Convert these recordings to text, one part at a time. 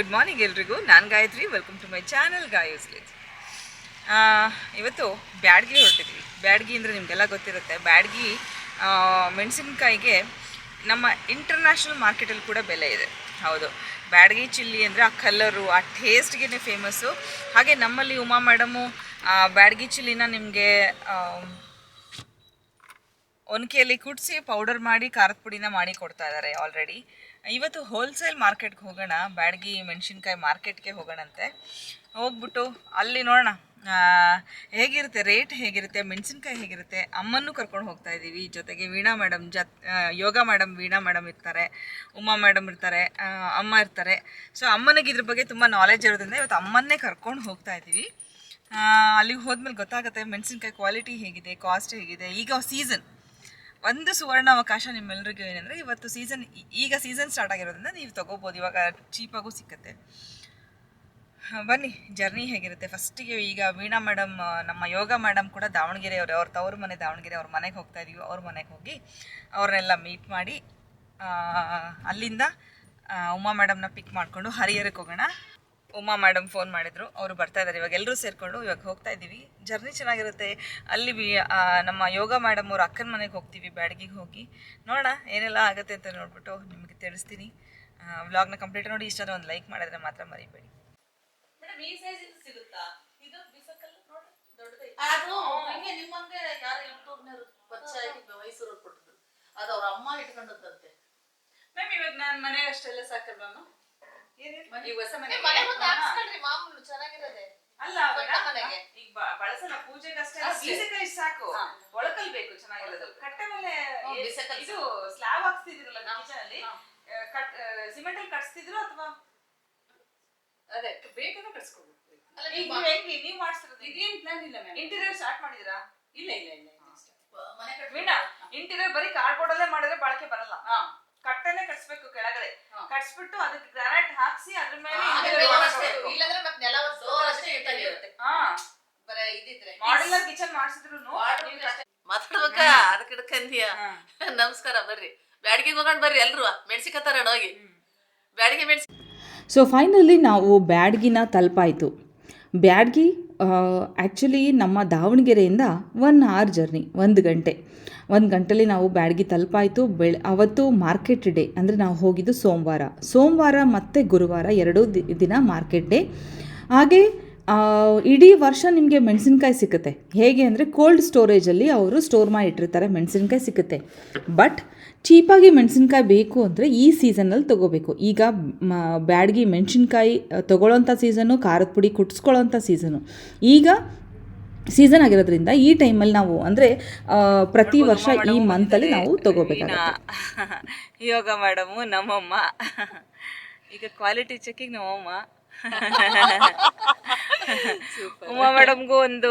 Good morning ಎಲ್ರಿಗೂ. ನಾನು Gayathri. Welcome to my channel Gayos ಲೇಜ್ ಇವತ್ತು ಬ್ಯಾಡ್ಗಿ ಹೊರಟಿದ್ವಿ. ಬ್ಯಾಡ್ಗಿ ಅಂದರೆ ನಿಮಗೆಲ್ಲ ಗೊತ್ತಿರುತ್ತೆ. ಬ್ಯಾಡ್ಗಿ ಮೆಣಸಿನ್ಕಾಯಿಗೆ ನಮ್ಮ ಇಂಟರ್ನ್ಯಾಷನಲ್ ಮಾರ್ಕೆಟಲ್ಲಿ ಕೂಡ ಬೆಲೆ ಇದೆ. ಹೌದು. ಬ್ಯಾಡ್ಗಿ ಚಿಲ್ಲಿ ಅಂದರೆ ಆ ಕಲ್ಲರು ಆ ಟೇಸ್ಟ್ಗೆ ಫೇಮಸ್ಸು ಹಾಗೆ ನಮ್ಮಲ್ಲಿ ಉಮಾ ಮೇಡಮು ಬ್ಯಾಡ್ಗಿ ಚಿಲ್ಲಿನ ನಿಮಗೆ ಒನಕೆಯಲ್ಲಿ ಕುಡಿಸಿ ಪೌಡರ್ ಮಾಡಿ, ಖಾರದ ಪುಡಿನ ಮಾಡಿ ಕೊಡ್ತಾ ಇದ್ದಾರೆ ಆಲ್ರೆಡಿ ಇವತ್ತು ಹೋಲ್ಸೇಲ್ ಮಾರ್ಕೆಟ್ಗೆ ಹೋಗೋಣ ಬ್ಯಾಡಗಿ ಮೆಣಸಿನ್ಕಾಯಿ ಮಾರ್ಕೆಟ್ಗೆ ಹೋಗೋಣಂತೆ. ಹೋಗ್ಬಿಟ್ಟು ಅಲ್ಲಿ ನೋಡೋಣ. ಹೇಗಿರುತ್ತೆ ರೇಟ್ ಹೇಗಿರುತ್ತೆ ಮೆಣಸಿನ್ಕಾಯಿ ಹೇಗಿರುತ್ತೆ ಅಮ್ಮನ್ನು ಕರ್ಕೊಂಡು ಹೋಗ್ತಾ ಇದ್ದೀವಿ ಜೊತೆಗೆ ವೀಣಾ ಮೇಡಮ್ ಆ, ಯೋಗ ಮೇಡಮ್ ವೀಣಾ ಮೇಡಮ್ ಇರ್ತಾರೆ ಉಮಾ ಮೇಡಮ್ ಇರ್ತಾರೆ ಅಮ್ಮ ಇರ್ತಾರೆ. ಸೊ ಅಮ್ಮನಿಗೆ ಇದ್ರ ಬಗ್ಗೆ ತುಂಬ ನಾಲೆಜ್ ಇರೋದ್ರಿಂದ ಇವತ್ತು ಅಮ್ಮನ್ನೇ ಕರ್ಕೊಂಡು ಹೋಗ್ತಾ ಇದ್ದೀವಿ ಅಲ್ಲಿಗೆ ಹೋದ್ಮೇಲೆ ಗೊತ್ತಾಗುತ್ತೆ ಮೆಣಸಿನ್ಕಾಯಿ ಕ್ವಾಲಿಟಿ ಹೇಗಿದೆ ಕಾಸ್ಟ್ ಹೇಗಿದೆ. ಈಗ ಸೀಸನ್ ಒಂದು ಸುವರ್ಣ ಅವಕಾಶ ನಿಮ್ಮೆಲ್ಲರಿಗೂ ಏನಂದರೆ, ಇವತ್ತು ಸೀಸನ್ ಈಗ ಸೀಸನ್ ಸ್ಟಾರ್ಟ್ ಆಗಿರೋದ್ರಿಂದ ನೀವು ತೊಗೋಬೋದು. ಇವಾಗ ಚೀಪಾಗೂ ಸಿಕ್ಕತ್ತೆ. ಬನ್ನಿ ಜರ್ನಿ ಹೇಗಿರುತ್ತೆ? ಫಸ್ಟಿಗೆ ಈಗ ವೀಣಾ ಮೇಡಮ್ ನಮ್ಮ ಯೋಗ ಮೇಡಮ್ ಕೂಡ ದಾವಣಗೆರೆ ಅವರು, ಅವ್ರ ತವ್ರ ಮನೆ ದಾವಣಗೆರೆ, ಅವ್ರ ಮನೆಗೆ ಹೋಗ್ತಾ ಇದೀವಿ. ಅವ್ರ ಮನೆಗೆ ಹೋಗಿ ಅವ್ರನ್ನೆಲ್ಲ ಮೀಟ್ ಮಾಡಿ ಅಲ್ಲಿಂದ ಉಮಾ ಮೇಡಮ್ನ ಪಿಕ್ ಮಾಡಿಕೊಂಡು ಹರಿಹರಕ್ಕೆ ಹೋಗೋಣ. ಉಮಾ ಮೇಡಮ್ ಫೋನ್ ಮಾಡಿದ್ರು. ಅವರು ಬರ್ತಾ ಇದ್ದಾರೆ ಇವಾಗ ಎಲ್ಲರೂ ಸೇರಿಕೊಂಡು ಇವಾಗ ಹೋಗ್ತಾ ಇದ್ದೀವಿ ಜರ್ನಿ ಚೆನ್ನಾಗಿರುತ್ತೆ. ಅಲ್ಲಿ ನಮ್ಮ ಯೋಗ ಮೇಡಮ್ ಅವ್ರ ಅಕ್ಕನ ಮನೆಗೆ ಹೋಗ್ತೀವಿ ಬ್ಯಾಡಗಿಗೆ ಹೋಗಿ. ನೋಡೋಣ ಏನೆಲ್ಲ ಆಗುತ್ತೆ ಅಂತ ನೋಡ್ಬಿಟ್ಟು ನಿಮಗೆ ತಿಳಿಸ್ತೀನಿ. ವ್ಲಾಗ್ನ ಕಂಪ್ಲೀಟ್ ನೋಡಿ ಇಷ್ಟ ಒಂದು ಲೈಕ್ ಮಾಡಿದ್ರೆ ಮಾತ್ರ ಮರಿಬೇಡಿ. ಅದು ಅವ್ರ ಅಮ್ಮ ಇಟ್ಕೊಂಡಂತೆ ಮ್ಯಾಮ್ ಇವಾಗ ನಾನು ಮನೆಗೆ ಅಷ್ಟೆಲ್ಲ ಸಾಕಲ್ವಾ ಮ್ಯಾಮ್ ಈ ಹೊಸ ಮನೆ ಮನೆ ಮುಂದೆ ಹಾಕ್ಸ್ಕೊಳ್ರಿ ಮಾಮೂಲು ಚೆನ್ನಾಗಿರೋದೆ. ಅಲ್ಲ ಸ್ವಂತ ಬೇಡ. ಮನೆಗೆ. ಈಗ ಬ- ಬಳಸಲ್ಲ ಪೂಜೆಗಷ್ಟೇ ಅಷ್ಟೇ. ಸಾಕು. ಒಳಕಲ್ ಬೇಕು ಚೆನ್ನಾಗಿರೋದು. ಕಟ್ಟೆ ಮೇಲೆ ಹ್ಮ್, ಏ- ಬೀಸೆಕಲ್ ಇದು ಸ್ಲಾಬ್ ಕಿಚನ್ ಅಲ್ಲಿ? ಹಾ. ಸಿಮೆಂಟ್ ಅಲ್ಲಿ ಕಟ್ಸ್ತಿದ್ರು ಅಥವಾ? ಅದೇ ಬೇಕಾದ್ರೆ ಕಟ್ಸ್ಕೊಬೇಕು ಅಲ್ಲ ಈಗ ನೀವ್ ಹೆಂಗೆ ನೀವ್ ಇದೇನ್ ಪ್ಲಾನ್ ಇಲ್ಲ ಮ್ಯಾಮ್ ಇಂಟೀರಿಯರ್ ಸ್ಟಾರ್ಟ್ ಮಾಡಿದಿರಾ ಇಲ್ಲ ಇಲ್ಲ ಇಲ್ಲ ಮನೆ ಕಟ್ಟಿ ಇಂಟೀರಿಯರ್ ಬರೀ ಕಾರ್ಡ್ಬೋರ್ಡ್ ಅಲ್ಲೇ ಮಾಡಿದ್ರೆ ಬಾಳಕೆ ಬರಲ್ಲ. ಹಾ. ಕಟ್ಟೆನೆ ಕಟ್ಸ್ಬೇಕು ಕೆಳಗಡೆ. ಕಟ್ಸ್ಬಿಟ್ಟು ಅದಕ್ಕೆ ಗ್ರಾನೈಟ್ ಹಾಕ್ಸಿ ಅದ್ರ ಮೇಲೆ ಇಲ್ಲಂದ್ರೆ ಮತ್ತೆ ನೆಲ ಅಷ್ಟೇ ಇಟ್ಟಾಗಿರುತ್ತೆ ಹಾ. ಬರೀ ಇದಿದ್ರೆ. ಮಾಡ್ಯುಲರ್ ಕಿಚನ್ ಮಾಡಿಸಿದ್ರು ಮಾತಾಡ್ಬೇಕ? ಅದಕ್ಕೆ ಹಿಡ್ಕಂದಿಯ? ನಮಸ್ಕಾರ ಬರ್ರಿ. ಬ್ಯಾಡಿಗೆ ಹೋಗೋಣ ಬರ್ರಿ ಎಲ್ರು. ಮೆಣಸಿಕತ್ತಾರ ಹೋಗಿ. ಬ್ಯಾಡಿಗೆ ಮೆಣಸಿ ಸೊ ಫೈನಲಿ ನಾವು ಬ್ಯಾಡ್ಗಿನ ತಲುಪಾಯಿತು. ಬ್ಯಾಡ್ಗಿ ಆ್ಯಕ್ಚುಲಿ ನಮ್ಮ ದಾವಣಗೆರೆಯಿಂದ ಒನ್ ಅವರ್ ಜರ್ನಿ ಒಂದು ಗಂಟೆ. ಒಂದು ಗಂಟೆಲಿ ನಾವು ಬ್ಯಾಡ್ಗಿ ತಲುಪಾಯಿತು, ಬೆಳ, ಅವತ್ತು ಮಾರ್ಕೆಟ್ ಡೇ, ಅಂದರೆ ನಾವು ಹೋಗಿದ್ದು ಸೋಮವಾರ. ಸೋಮವಾರ ಮತ್ತು ಗುರುವಾರ ಎರಡೂ ದಿನ ಮಾರ್ಕೆಟ್ ಡೇ. ಹಾಗೆ ಇಡೀ ವರ್ಷ ನಿಮಗೆ ಮೆಣಸಿನ್ಕಾಯಿ ಸಿಗುತ್ತೆ ಹೇಗೆ ಅಂದರೆ ಕೋಲ್ಡ್ ಸ್ಟೋರೇಜಲ್ಲಿ ಅವರು ಸ್ಟೋರ್ ಮಾಡಿ ಇಟ್ಟಿರ್ತಾರೆ ಮೆಣಸಿನ್ಕಾಯಿ ಸಿಗುತ್ತೆ ಬಟ್, ಚೀಪಾಗಿ ಮೆಣಸಿನ್ಕಾಯಿ ಬೇಕು ಅಂದರೆ ಈ ಸೀಸನಲ್ಲಿ ತೊಗೋಬೇಕು. ಈಗ ಬ್ಯಾಡ್ಗಿ ಮೆಣಸಿನ್ಕಾಯಿ ತೊಗೊಳ್ಳೋಂಥ ಸೀಸನು ಖಾರದ ಪುಡಿ ಕುಟ್ಸ್ಕೊಳ್ಳೋಂಥ ಸೀಸನು. ಈಗ ಸೀಸನ್ ಆಗಿರೋದ್ರಿಂದ ಈ ಟೈಮಲ್ಲಿ ನಾವು ಅಂದರೆ ಪ್ರತಿ ವರ್ಷ ಈ ಮಂತಲ್ಲಿ ನಾವು ತಗೋಬೇಕಾಗುತ್ತೆ. ಯೋಗ ಮೇಡಮು ನಮ್ಮಮ್ಮ. ಈಗ ಕ್ವಾಲಿಟಿ ಚೆಕಿಂಗ್ ನಮ್ಮಮ್ಮ. ಉಮಾ ಮೇಡಮ್ಗೂ ಒಂದು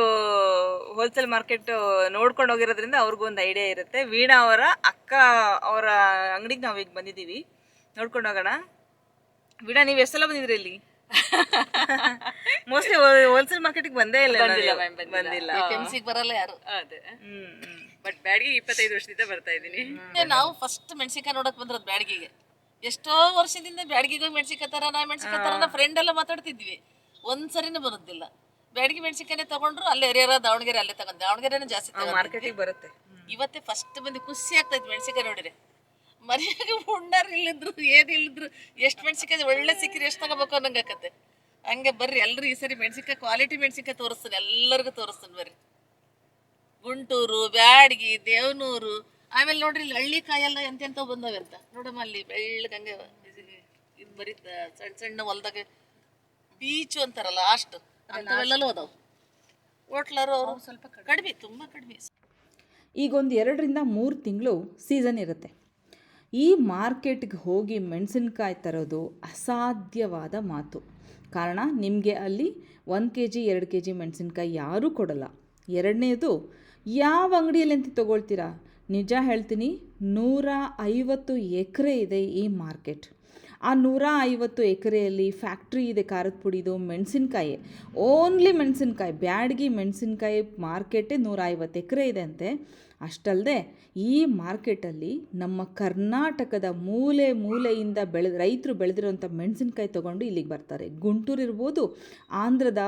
ಹೋಲ್ಸೇಲ್ ಮಾರ್ಕೆಟ್ ನೋಡ್ಕೊಂಡು ಹೋಗಿರೋದ್ರಿಂದ ಅವ್ರಿಗೂ ಒಂದು ಐಡಿಯಾ ಇರುತ್ತೆ. ವೀಣಾ ಅವರ ಅಕ್ಕ ಅವರ ಅಂಗಡಿಗೆ ನಾವು ಈಗ ಬಂದಿದ್ದೀವಿ. ನೋಡ್ಕೊಂಡು ಹೋಗೋಣ. ವೀಣಾ ನೀವು ಎಷ್ಟೆಲ್ಲ ಬಂದಿದ್ರಿ ಇಲ್ಲಿ? ಮೋಸ್ಟ್ಲಿ ಹೋಲ್ಸೇಲ್ ಮಾರ್ಕೆಟಿಗೆ ಬಂದೇ ಇಲ್ಲ ಬಂದಿಲ್ಲ ma'am, ಬಂದಿಲ್ಲ. ಬಂದಿಲ್ಲ. ಕೆಮ್ಸಿಗೆ ಬರಲ್ಲ ಯಾರು? ಅದೇ. ಹ್ಮ್ ಹ್ಮ್. ಬಟ್ ಬ್ಯಾಡ್ಗೆ ಇಪ್ಪತ್ತೈದು ವರ್ಷದಿಂದ ಬರ್ತಾ ಇದ್ದೀನಿ. ಮತ್ತೆ ನಾವು ಫಸ್ಟ್ ಮೆಣಸಿನ್ಕಾಯಿ ನೋಡಕ್ ಬಂದ್ರದ್ ಬ್ಯಾಡಗಿಗೆ. ಎಷ್ಟೋ ವರ್ಷದಿಂದ ಬ್ಯಾಡಗಿಗೆ ಹೋಗಿ ಮೆಣಸಿನ್ಕಾಯಿ ತರ ನಾ ಮೆಣಸಿನ್ಕಾಯಿ ತರ ಫ್ರೆಂಡ್ ಎಲ್ಲ ಮಾತಾಡ್ತಿದ್ವಿ. ಒಂದ್ಸರಿನೂ ಬರೋದಿಲ್ಲ. ಬ್ಯಾಡಗಿ ಮೆಣಸಿನ್ಕಾಯಿ ತಗೊಂಡ್ರು ಅಲ್ಲೇ ಹರಿಹರ ದಾವಣಗೆರೆ ಅಲ್ಲೇ ತಗೊಂಡ್ ದಾವಣಗೆರೆನೇ ಜಾಸ್ತಿ ತಗೊಂಡ್ವಿ. ಮಾರ್ಕೆಟಿಗೆ ಬರುತ್ತೆ. ಇವತ್ತೇ ಫಸ್ಟ್ ಬಂದು ಖುಷಿ ಆಗ್ತೈತಿ ಮೆಣಸಿನ್ಕಾಯಿ ನೋಡಿರಿ ಮನೆಯಾಗ ಉಂಡಾರ ಇಲ್ಲಿದ್ರು ಏನ್ ಇಲ್ಲಿದ್ರು ಎಷ್ಟು ಮೆಣಸಿನ್ಕಾಯಿ ಒಳ್ಳೆ ಸಿಕ್ಕಿರಿ ಎಷ್ಟು ತಗೋಬೇಕು ಅನ್ನಂಗೆ ಆಕತ್ತೆ. ಹಂಗೆ ಬರ್ರಿ ಎಲ್ರು ಈ ಸರಿ ಮೆಣಸಿನ್ಕಾಯಿ ಕ್ವಾಲಿಟಿ ಮೆಣಸಿನ್ಕಾಯಿ ತೋರಿಸ್ತೀನಿ ಎಲ್ಲರಿಗೂ ತೋರಿಸ್ತೀನಿ ಬರ್ರಿ. ಗುಂಟೂರು ಬ್ಯಾಡಗಿ ದೇವನೂರು ಆಮೇಲೆ ನೋಡ್ರಿ ಇಲ್ಲಿ ಹಳ್ಳಿ ಕಾಯೆಲ್ಲ ಎಂತೆಂತ ಬಂದವೆ ಅಂತ. ನೋಡಮ್ಮ ಅಲ್ಲಿ ಬೆಳ್ಳಗಂಗೆ ಇದು ಬರೀತ ಸಣ್ಣ ಸಣ್ಣ ಹೊಲ್ದಾಗ ಬೀಚು ಅಂತಾರಲ್ಲ ಅಷ್ಟು. ಅಂಥವೆಲ್ಲೂ ಅದಾವೆ. ಹೋಟ್ಲರು ಅವರು. ಸ್ವಲ್ಪ ಕಡಿಮೆ. ತುಂಬ ಕಡಿಮೆ. ಈಗ ಒಂದು ಎರಡರಿಂದ ಮೂರು ತಿಂಗಳು ಸೀಸನ್ ಇರುತ್ತೆ. ಈ ಮಾರ್ಕೆಟ್ಗೆ ಹೋಗಿ ಮೆಣಸಿನ್ಕಾಯಿ ತರೋದು ಅಸಾಧ್ಯವಾದ ಮಾತು. ಕಾರಣ, ನಿಮಗೆ ಅಲ್ಲಿ ಒಂದು ಕೆ ಜಿ ಎರಡು ಕೆ ಜಿ ಮೆಣಸಿನ್ಕಾಯಿ ಯಾರೂ ಕೊಡಲ್ಲ. ಎರಡನೇದು, ಯಾವ ಅಂಗಡಿಯಲ್ಲಿ ಅಂತ ತೊಗೊಳ್ತೀರಾ? ನಿಜ ಹೇಳ್ತೀನಿ ನೂರ ಐವತ್ತು ಎಕರೆ ಇದೆ ಈ ಮಾರ್ಕೆಟ್. ಆ ನೂರ ಐವತ್ತು ಎಕರೆಯಲ್ಲಿ ಫ್ಯಾಕ್ಟ್ರಿ ಇದೆ ಖಾರದ ಪುಡಿದು ಮೆಣಸಿನ್ಕಾಯಿ. ಓನ್ಲಿ ಮೆಣಸಿನ್ಕಾಯಿ, ಬ್ಯಾಡ್ಗಿ ಮೆಣಸಿನ್ಕಾಯಿ ಮಾರ್ಕೆಟೇ ನೂರ ಐವತ್ತು ಎಕರೆ ಇದೆ ಅಂತೆ. ಅಷ್ಟಲ್ಲದೆ ಈ ಮಾರ್ಕೆಟಲ್ಲಿ ನಮ್ಮ ಕರ್ನಾಟಕದ ಮೂಲೆ ಮೂಲೆಯಿಂದ ಬೆಳೆ ರೈತರು ಬೆಳೆದಿರೋಂಥ ಮೆಣಸಿನ್ಕಾಯಿ ತೊಗೊಂಡು ಇಲ್ಲಿಗೆ ಬರ್ತಾರೆ. ಗುಂಟೂರು ಇರ್ಬೋದು, ಆಂಧ್ರದ